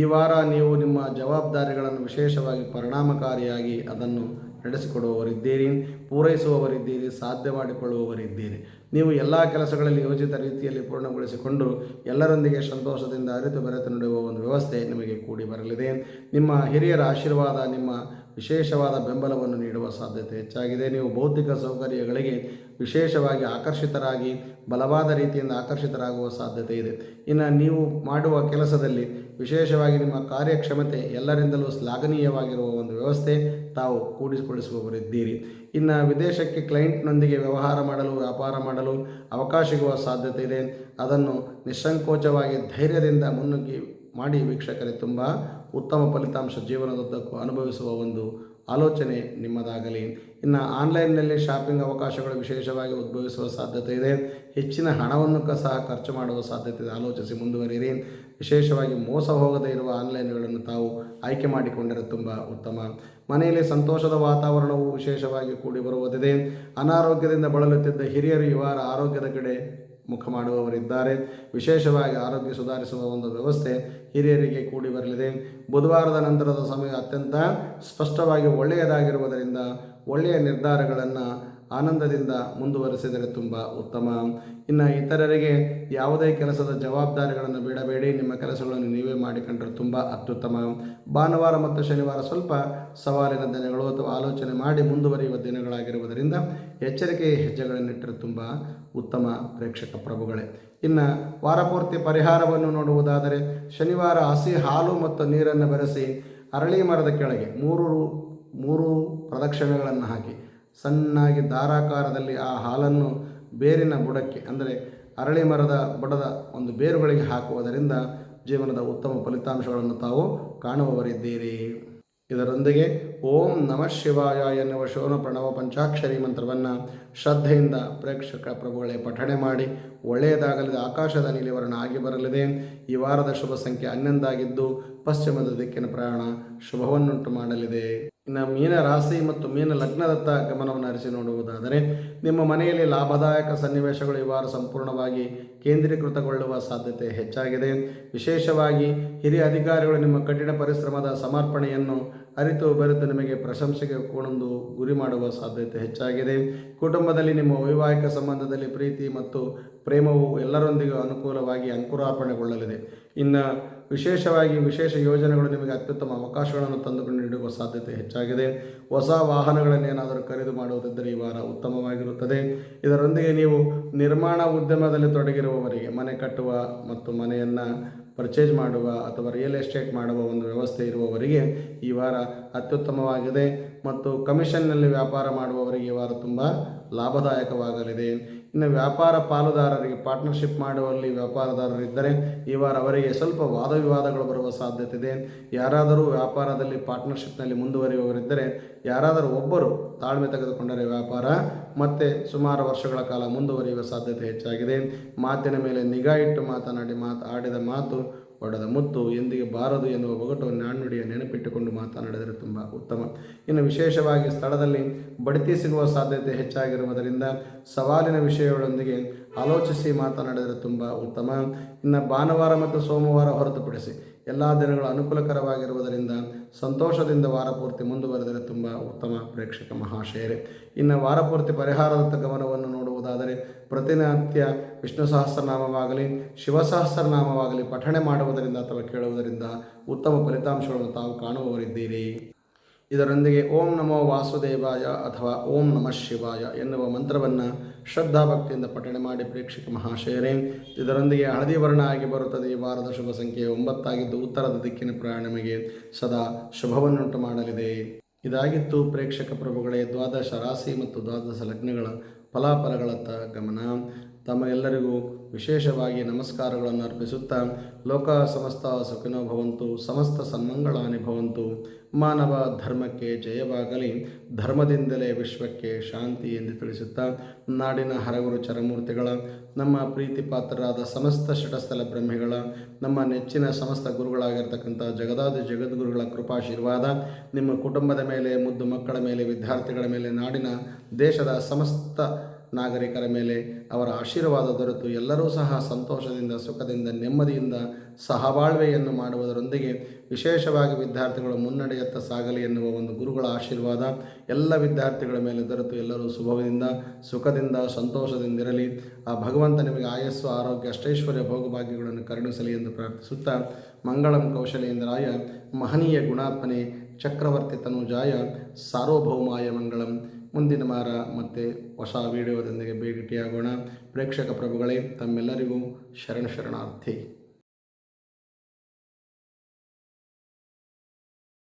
ಈ ವಾರ ನೀವು ನಿಮ್ಮ ಜವಾಬ್ದಾರಿಗಳನ್ನು ವಿಶೇಷವಾಗಿ ಪರಿಣಾಮಕಾರಿಯಾಗಿ ಅದನ್ನು ನಡೆಸಿಕೊಡುವವರಿದ್ದೀರಿ, ಪೂರೈಸುವವರಿದ್ದೀರಿ, ಸಾಧ್ಯ ಮಾಡಿಕೊಳ್ಳುವವರಿದ್ದೀರಿ. ನೀವು ಎಲ್ಲ ಕೆಲಸಗಳಲ್ಲಿ ಯೋಜಿತ ರೀತಿಯಲ್ಲಿ ಪೂರ್ಣಗೊಳಿಸಿಕೊಂಡು ಎಲ್ಲರೊಂದಿಗೆ ಸಂತೋಷದಿಂದ ಅರಿತು ಬೆರೆತು ನಡೆಯುವ ಒಂದು ವ್ಯವಸ್ಥೆ ನಿಮಗೆ ಕೂಡಿ ಬರಲಿದೆ. ನಿಮ್ಮ ಹಿರಿಯರ ಆಶೀರ್ವಾದ, ನಿಮ್ಮ ವಿಶೇಷವಾದ ಬೆಂಬಲವನ್ನು ನೀಡುವ ಸಾಧ್ಯತೆ ಹೆಚ್ಚಾಗಿದೆ. ನೀವು ಬೌದ್ಧಿಕ ಸೌಕರ್ಯಗಳಿಗೆ ವಿಶೇಷವಾಗಿ ಆಕರ್ಷಿತರಾಗಿ, ಬಲವಾದ ರೀತಿಯಿಂದ ಆಕರ್ಷಿತರಾಗುವ ಸಾಧ್ಯತೆ ಇದೆ. ಇನ್ನು ನೀವು ಮಾಡುವ ಕೆಲಸದಲ್ಲಿ ವಿಶೇಷವಾಗಿ ನಿಮ್ಮ ಕಾರ್ಯಕ್ಷಮತೆ ಎಲ್ಲರಿಂದಲೂ ಶ್ಲಾಘನೀಯವಾಗಿರುವ ಒಂದು ವ್ಯವಸ್ಥೆ ತಾವು ಕೂಡಿಸಿಕೊಳ್ಳಿಸುವವರಿದ್ದೀರಿ ಇನ್ನು ವಿದೇಶಕ್ಕೆ ಕ್ಲೈಂಟ್ನೊಂದಿಗೆ ವ್ಯವಹಾರ ಮಾಡಲು, ವ್ಯಾಪಾರ ಮಾಡಲು ಅವಕಾಶ ಸಿಗುವ ಸಾಧ್ಯತೆ ಇದೆ. ಅದನ್ನು ನಿಸ್ಸಂಕೋಚವಾಗಿ ಧೈರ್ಯದಿಂದ ಮುನ್ನುಗ್ಗಿ ಮಾಡಿ ವೀಕ್ಷಕರೇ, ತುಂಬ ಉತ್ತಮ ಫಲಿತಾಂಶ ಜೀವನದುದ್ದಕ್ಕೂ ಅನುಭವಿಸುವ ಒಂದು ಆಲೋಚನೆ ನಿಮ್ಮದಾಗಲಿ. ಇನ್ನು ಆನ್ಲೈನ್ನಲ್ಲಿ ಶಾಪಿಂಗ್ ಅವಕಾಶಗಳು ವಿಶೇಷವಾಗಿ ಉದ್ಭವಿಸುವ ಸಾಧ್ಯತೆ ಇದೆ. ಹೆಚ್ಚಿನ ಹಣವನ್ನು ಸಹ ಖರ್ಚು ಮಾಡುವ ಸಾಧ್ಯತೆ ಇದೆ. ಆಲೋಚಿಸಿ ಮುಂದುವರಿಯಿರಿ. ವಿಶೇಷವಾಗಿ ಮೋಸ ಹೋಗದೇ ಇರುವ ಆನ್ಲೈನ್ಗಳನ್ನು ತಾವು ಆಯ್ಕೆ ಮಾಡಿಕೊಂಡರೆ ತುಂಬ ಉತ್ತಮ. ಮನೆಯಲ್ಲಿ ಸಂತೋಷದ ವಾತಾವರಣವು ವಿಶೇಷವಾಗಿ ಕೂಡಿ ಬರುವುದಿದೆ ಅನಾರೋಗ್ಯದಿಂದ ಬಳಲುತ್ತಿದ್ದ ಹಿರಿಯರು ಇವರ ಆರೋಗ್ಯದ ಕಡೆ ಮುಖ ಮಾಡುವವರಿದ್ದಾರೆ ವಿಶೇಷವಾಗಿ ಆರೋಗ್ಯ ಸುಧಾರಿಸುವ ಒಂದು ವ್ಯವಸ್ಥೆ ಹಿರಿಯರಿಗೆ ಕೂಡಿ ಬರಲಿದೆ. ಬುಧವಾರದ ನಂತರದ ಸಮಯ ಅತ್ಯಂತ ಸ್ಪಷ್ಟವಾಗಿ ಒಳ್ಳೆಯದಾಗಿರುವುದರಿಂದ ಒಳ್ಳೆಯ ನಿರ್ಧಾರಗಳನ್ನು ಆನಂದದಿಂದ ಮುಂದುವರೆಸಿದರೆ ತುಂಬ ಉತ್ತಮ. ಇನ್ನು ಇತರರಿಗೆ ಯಾವುದೇ ಕೆಲಸದ ಜವಾಬ್ದಾರಿಗಳನ್ನು ಬಿಡಬೇಡಿ. ನಿಮ್ಮ ಕೆಲಸಗಳನ್ನು ನೀವೇ ಮಾಡಿಕೊಂಡ್ರೆ ತುಂಬ ಅತ್ಯುತ್ತಮ. ಭಾನುವಾರ ಮತ್ತು ಶನಿವಾರ ಸ್ವಲ್ಪ ಸವಾಲಿನ ದಿನಗಳು ಅಥವಾ ಆಲೋಚನೆ ಮಾಡಿ ಮುಂದುವರಿಯುವ ದಿನಗಳಾಗಿರುವುದರಿಂದ ಎಚ್ಚರಿಕೆಯ ಹೆಜ್ಜೆಗಳನ್ನಿಟ್ಟರೆ ತುಂಬ ಉತ್ತಮ ಪ್ರೇಕ್ಷಕ ಪ್ರಭುಗಳೇ. ಇನ್ನು ವಾರಪೂರ್ತಿ ಪರಿಹಾರವನ್ನು ನೋಡುವುದಾದರೆ ಶನಿವಾರ ಹಸಿ ಹಾಲು ಮತ್ತು ನೀರನ್ನು ಬೆರೆಸಿ ಅರಳಿ ಮರದ ಕೆಳಗೆ ಮೂರು ಮೂರು ಪ್ರದಕ್ಷಿಣೆಗಳನ್ನು ಹಾಕಿ ಸಣ್ಣಾಗಿ ದಾರಾಕಾರದಲ್ಲಿ ಆ ಹಾಲನ್ನು ಬೇರಿನ ಬುಡಕ್ಕೆ, ಅಂದರೆ ಅರಳಿ ಮರದ ಬುಡದ ಒಂದು ಬೇರುಗಳಿಗೆ ಹಾಕುವುದರಿಂದ ಜೀವನದ ಉತ್ತಮ ಫಲಿತಾಂಶಗಳನ್ನು ತಾವು ಕಾಣುವವರಿದ್ದೀರಿ. ಇದರೊಂದಿಗೆ ಓಂ ನಮಃ ಶಿವಾಯ ಎನ್ನುವ ಶಿವನ ಪ್ರಣವ ಪಂಚಾಕ್ಷರಿ ಮಂತ್ರವನ್ನು ಶ್ರದ್ಧೆಯಿಂದ ಪ್ರೇಕ್ಷಕ ಪ್ರಭುಗಳೇ ಪಠಣೆ ಮಾಡಿ, ಒಳ್ಳೆಯದಾಗಲಿದೆ ಆಕಾಶದ ನೀಲಿವರ್ಣ ಆಗಿ ಬರಲಿದೆ. ಈ ವಾರದ ಶುಭ ಸಂಖ್ಯೆ ಹನ್ನೊಂದಾಗಿದ್ದು, ಪಶ್ಚಿಮದ ದಿಕ್ಕಿನ ಪ್ರಯಾಣ ಶುಭವನ್ನುಂಟು ಮಾಡಲಿದೆ. ಇನ್ನು ಮೀನ ರಾಶಿ ಮತ್ತು ಮೀನ ಲಗ್ನದತ್ತ ಗಮನವನ್ನು ಹರಿಸಿ ನೋಡುವುದಾದರೆ, ನಿಮ್ಮ ಮನೆಯಲ್ಲಿ ಲಾಭದಾಯಕ ಸನ್ನಿವೇಶಗಳು ಈ ಸಂಪೂರ್ಣವಾಗಿ ಕೇಂದ್ರೀಕೃತಗೊಳ್ಳುವ ಸಾಧ್ಯತೆ ಹೆಚ್ಚಾಗಿದೆ. ವಿಶೇಷವಾಗಿ ಹಿರಿಯ ಅಧಿಕಾರಿಗಳು ನಿಮ್ಮ ಕಠಿಣ ಪರಿಶ್ರಮದ ಸಮರ್ಪಣೆಯನ್ನು ಅರಿತು ಬೆರೆತು ನಿಮಗೆ ಪ್ರಶಂಸೆಗೆ ಕೂಡೊಂದು ಗುರಿ ಮಾಡುವ ಸಾಧ್ಯತೆ ಹೆಚ್ಚಾಗಿದೆ. ಕುಟುಂಬದಲ್ಲಿ ನಿಮ್ಮ ವೈವಾಹಿಕ ಸಂಬಂಧದಲ್ಲಿ ಪ್ರೀತಿ ಮತ್ತು ಪ್ರೇಮವು ಎಲ್ಲರೊಂದಿಗೂ ಅನುಕೂಲವಾಗಿ ಅಂಕುರಾರ್ಪಣೆಗೊಳ್ಳಲಿದೆ. ಇನ್ನು ವಿಶೇಷವಾಗಿ ವಿಶೇಷ ಯೋಜನೆಗಳು ನಿಮಗೆ ಅತ್ಯುತ್ತಮ ಅವಕಾಶಗಳನ್ನು ತಂದುಕೊಂಡು ನೀಡುವ ಸಾಧ್ಯತೆ ಹೆಚ್ಚಾಗಿದೆ. ಹೊಸ ವಾಹನಗಳನ್ನೇನಾದರೂ ಖರೀದಿ ಮಾಡುವುದಿದ್ದರೆ ಈ ವಾರ ಉತ್ತಮವಾಗಿರುತ್ತದೆ. ಇದರೊಂದಿಗೆ ನೀವು ನಿರ್ಮಾಣ ಉದ್ಯಮದಲ್ಲಿ ತೊಡಗಿರುವವರಿಗೆ ಮನೆ ಕಟ್ಟುವ ಮತ್ತು ಮನೆಯನ್ನು ಪರ್ಚೇಸ್ ಮಾಡುವ ಅಥವಾ ರಿಯಲ್ ಎಸ್ಟೇಟ್ ಮಾಡುವ ಒಂದು ವ್ಯವಸ್ಥೆ ಇರುವವರಿಗೆ ಈ ವಾರ ಅತ್ಯುತ್ತಮವಾಗಿದೆ. ಮತ್ತು ಕಮಿಷನ್ನಲ್ಲಿ ವ್ಯಾಪಾರ ಮಾಡುವವರಿಗೆ ಈ ವಾರ ತುಂಬ ಲಾಭದಾಯಕವಾಗಲಿದೆ. ಇನ್ನು ವ್ಯಾಪಾರ ಪಾಲುದಾರರಿಗೆ ಪಾರ್ಟ್ನರ್ಶಿಪ್ ಮಾಡುವಲ್ಲಿ ವ್ಯಾಪಾರದಾರರಿದ್ದರೆ ಈ ವಾರ ಅವರಿಗೆ ಸ್ವಲ್ಪ ವಾದ ವಿವಾದಗಳು ಬರುವ ಸಾಧ್ಯತೆ ಇದೆ ಯಾರಾದರೂ ವ್ಯಾಪಾರದಲ್ಲಿ ಪಾರ್ಟ್ನರ್ಶಿಪ್ನಲ್ಲಿ ಮುಂದುವರಿಯುವವರಿದ್ದರೆ ಯಾರಾದರೂ ಒಬ್ಬರು ತಾಳ್ಮೆ ತೆಗೆದುಕೊಂಡರೆ ವ್ಯಾಪಾರ ಮತ್ತೆ ಸುಮಾರು ವರ್ಷಗಳ ಕಾಲ ಮುಂದುವರಿಯುವ ಸಾಧ್ಯತೆ ಹೆಚ್ಚಾಗಿದೆ. ಮಾತಿನ ಮೇಲೆ ನಿಗಾ ಇಟ್ಟು ಮಾತನಾಡಿ ಮಾತು, ಆಡಿದ ಮಾತು ಒಡೆದ ಮುತ್ತು ಎಂದಿಗೆ ಬಾರದು ಎನ್ನುವ ಒಗಟು ನಾಣ್ಣುಡಿಯ ನೆನಪಿಟ್ಟುಕೊಂಡು ಮಾತನಾಡಿದರೆ ತುಂಬ ಉತ್ತಮ. ಇನ್ನು ವಿಶೇಷವಾಗಿ ಸ್ಥಳದಲ್ಲಿ ಬಡ್ತಿ ಸಿಗುವ ಸಾಧ್ಯತೆ ಹೆಚ್ಚಾಗಿರುವುದರಿಂದ ಸವಾಲಿನ ವಿಷಯಗಳೊಂದಿಗೆ ಆಲೋಚಿಸಿ ಮಾತನಾಡಿದರೆ ತುಂಬ ಉತ್ತಮ. ಇನ್ನು ಭಾನುವಾರ ಮತ್ತು ಸೋಮವಾರ ಹೊರತುಪಡಿಸಿ ಎಲ್ಲ ದಿನಗಳು ಅನುಕೂಲಕರವಾಗಿರುವುದರಿಂದ ಸಂತೋಷದಿಂದ ವಾರಪೂರ್ತಿ ಮುಂದುವರೆದರೆ ತುಂಬ ಉತ್ತಮ ಪ್ರೇಕ್ಷಕ ಮಹಾಶಯರೆ. ಇನ್ನು ವಾರಪೂರ್ತಿ ಪರಿಹಾರದತ್ತ ಗಮನವನ್ನು ನೋಡುವುದಾದರೆ ಪ್ರತಿನಿತ್ಯ ವಿಷ್ಣು ಸಹಸ್ರನಾಮವಾಗಲಿ, ಶಿವಸಹಸ್ರನಾಮವಾಗಲಿ ಪಠಣೆ ಮಾಡುವುದರಿಂದ ಅಥವಾ ಕೇಳುವುದರಿಂದ ಉತ್ತಮ ಫಲಿತಾಂಶಗಳನ್ನು ತಾವು ಕಾಣುವವರಿದ್ದೀರಿ. ಇದರೊಂದಿಗೆ ಓಂ ನಮೋ ವಾಸುದೇವಾಯ ಅಥವಾ ಓಂ ನಮಃ ಶಿವಾಯ ಎನ್ನುವ ಮಂತ್ರವನ್ನು ಶ್ರದ್ಧಾಭಕ್ತಿಯಿಂದ ಪಠಣೆ ಮಾಡಿ ಪ್ರೇಕ್ಷಕ ಮಹಾಶಯರೇ, ಇದರೊಂದಿಗೆ ಹಳದಿ ವರ್ಣ ಆಗಿ ಬರುತ್ತದೆ ಈ ವಾರದ ಶುಭ ಸಂಖ್ಯೆ ಒಂಬತ್ತಾಗಿದ್ದು ಉತ್ತರದ ದಿಕ್ಕಿನ ಪ್ರಯಾಣ ನಿಮಗೆ ಸದಾ ಶುಭವನ್ನುಂಟು ಮಾಡಲಿದೆ. ಇದಾಗಿತ್ತು ಪ್ರೇಕ್ಷಕ ಪ್ರಭುಗಳೇ ದ್ವಾದಶ ರಾಶಿ ಮತ್ತು ದ್ವಾದಶ ಲಗ್ನಗಳ ಫಲಾಫಲಗಳತ್ತ ಗಮನ. ತಮ್ಮ ಎಲ್ಲರಿಗೂ ವಿಶೇಷವಾಗಿ ನಮಸ್ಕಾರಗಳನ್ನು ಅರ್ಪಿಸುತ್ತಾ ಲೋಕ ಸಮಸ್ತ ಸುಖಿನೋ ಭವಂತು, ಸಮಸ್ತ ಸನ್ಮಂಗಳಾನಿ ಭವಂತು. ಮಾನವ ಧರ್ಮಕ್ಕೆ ಜಯವಾಗಲಿ, ಧರ್ಮದಿಂದಲೇ ವಿಶ್ವಕ್ಕೆ ಶಾಂತಿ ಎಂದು ತಿಳಿಸುತ್ತಾ ನಾಡಿನ ಹರಗುರು ಚರಮೂರ್ತಿಗಳ, ನಮ್ಮ ಪ್ರೀತಿ ಪಾತ್ರರಾದ ಸಮಸ್ತ ಷಟಸ್ಥಲ ಬ್ರಹ್ಮಿಗಳ, ನಮ್ಮ ನೆಚ್ಚಿನ ಸಮಸ್ತ ಗುರುಗಳಾಗಿರ್ತಕ್ಕಂಥ ಜಗದಾದಿ ಜಗದ್ಗುರುಗಳ ಕೃಪಾಶೀರ್ವಾದ, ನಿಮ್ಮ ಕುಟುಂಬದ ಮೇಲೆ, ಮುದ್ದು ಮಕ್ಕಳ ಮೇಲೆ, ವಿದ್ಯಾರ್ಥಿಗಳ ಮೇಲೆ ನಾಡಿನ ದೇಶದ ಸಮಸ್ತ ನಾಗರಿಕರ ಮೇಲೆ ಅವರ ಆಶೀರ್ವಾದ ದೊರೆತು. ಎಲ್ಲರೂ ಸಹ ಸಂತೋಷದಿಂದ, ಸುಖದಿಂದ, ನೆಮ್ಮದಿಯಿಂದ ಸಹಬಾಳ್ವೆಯನ್ನು ಮಾಡುವುದರೊಂದಿಗೆ ವಿಶೇಷವಾಗಿ ವಿದ್ಯಾರ್ಥಿಗಳು ಮುನ್ನಡೆಯತ್ತ ಸಾಗಲಿ ಎನ್ನುವ ಒಂದು ಗುರುಗಳ ಆಶೀರ್ವಾದ ಎಲ್ಲ ವಿದ್ಯಾರ್ಥಿಗಳ ಮೇಲೆ ದೊರೆತು. ಎಲ್ಲರೂ ಸುಭವದಿಂದ, ಸುಖದಿಂದ, ಸಂತೋಷದಿಂದಿರಲಿ. ಆ ಭಗವಂತ ನಿಮಗೆ ಆಯಸ್ಸು, ಆರೋಗ್ಯ, ಅಷ್ಟೈಶ್ವರ್ಯ, ಭೋಗಭಾಗ್ಯಗಳನ್ನು ಕರುಣಿಸಲಿ ಎಂದು ಪ್ರಾರ್ಥಿಸುತ್ತಾ ಮಂಗಳಂ ಕೌಶಲೇಂದ್ರಾಯ ಮಹನೀಯ ಗುಣಾತ್ಮನೆ ಚಕ್ರವರ್ತಿ ತನುಜಾಯ ಸಾರ್ವಭೌಮಾಯ ಮಂಗಳಂ. ಮುಂದಿನ ವಾರ ಮತ್ತೆ ಹೊಸ ವಿಡಿಯೋದೊಂದಿಗೆ ಭೇಟಿಯಾಗೋಣ. ಪ್ರೇಕ್ಷಕ ಪ್ರಭುಗಳೇ ತಮ್ಮೆಲ್ಲರಿಗೂ ಶರಣ ಶರಣಾರ್ಥಿ.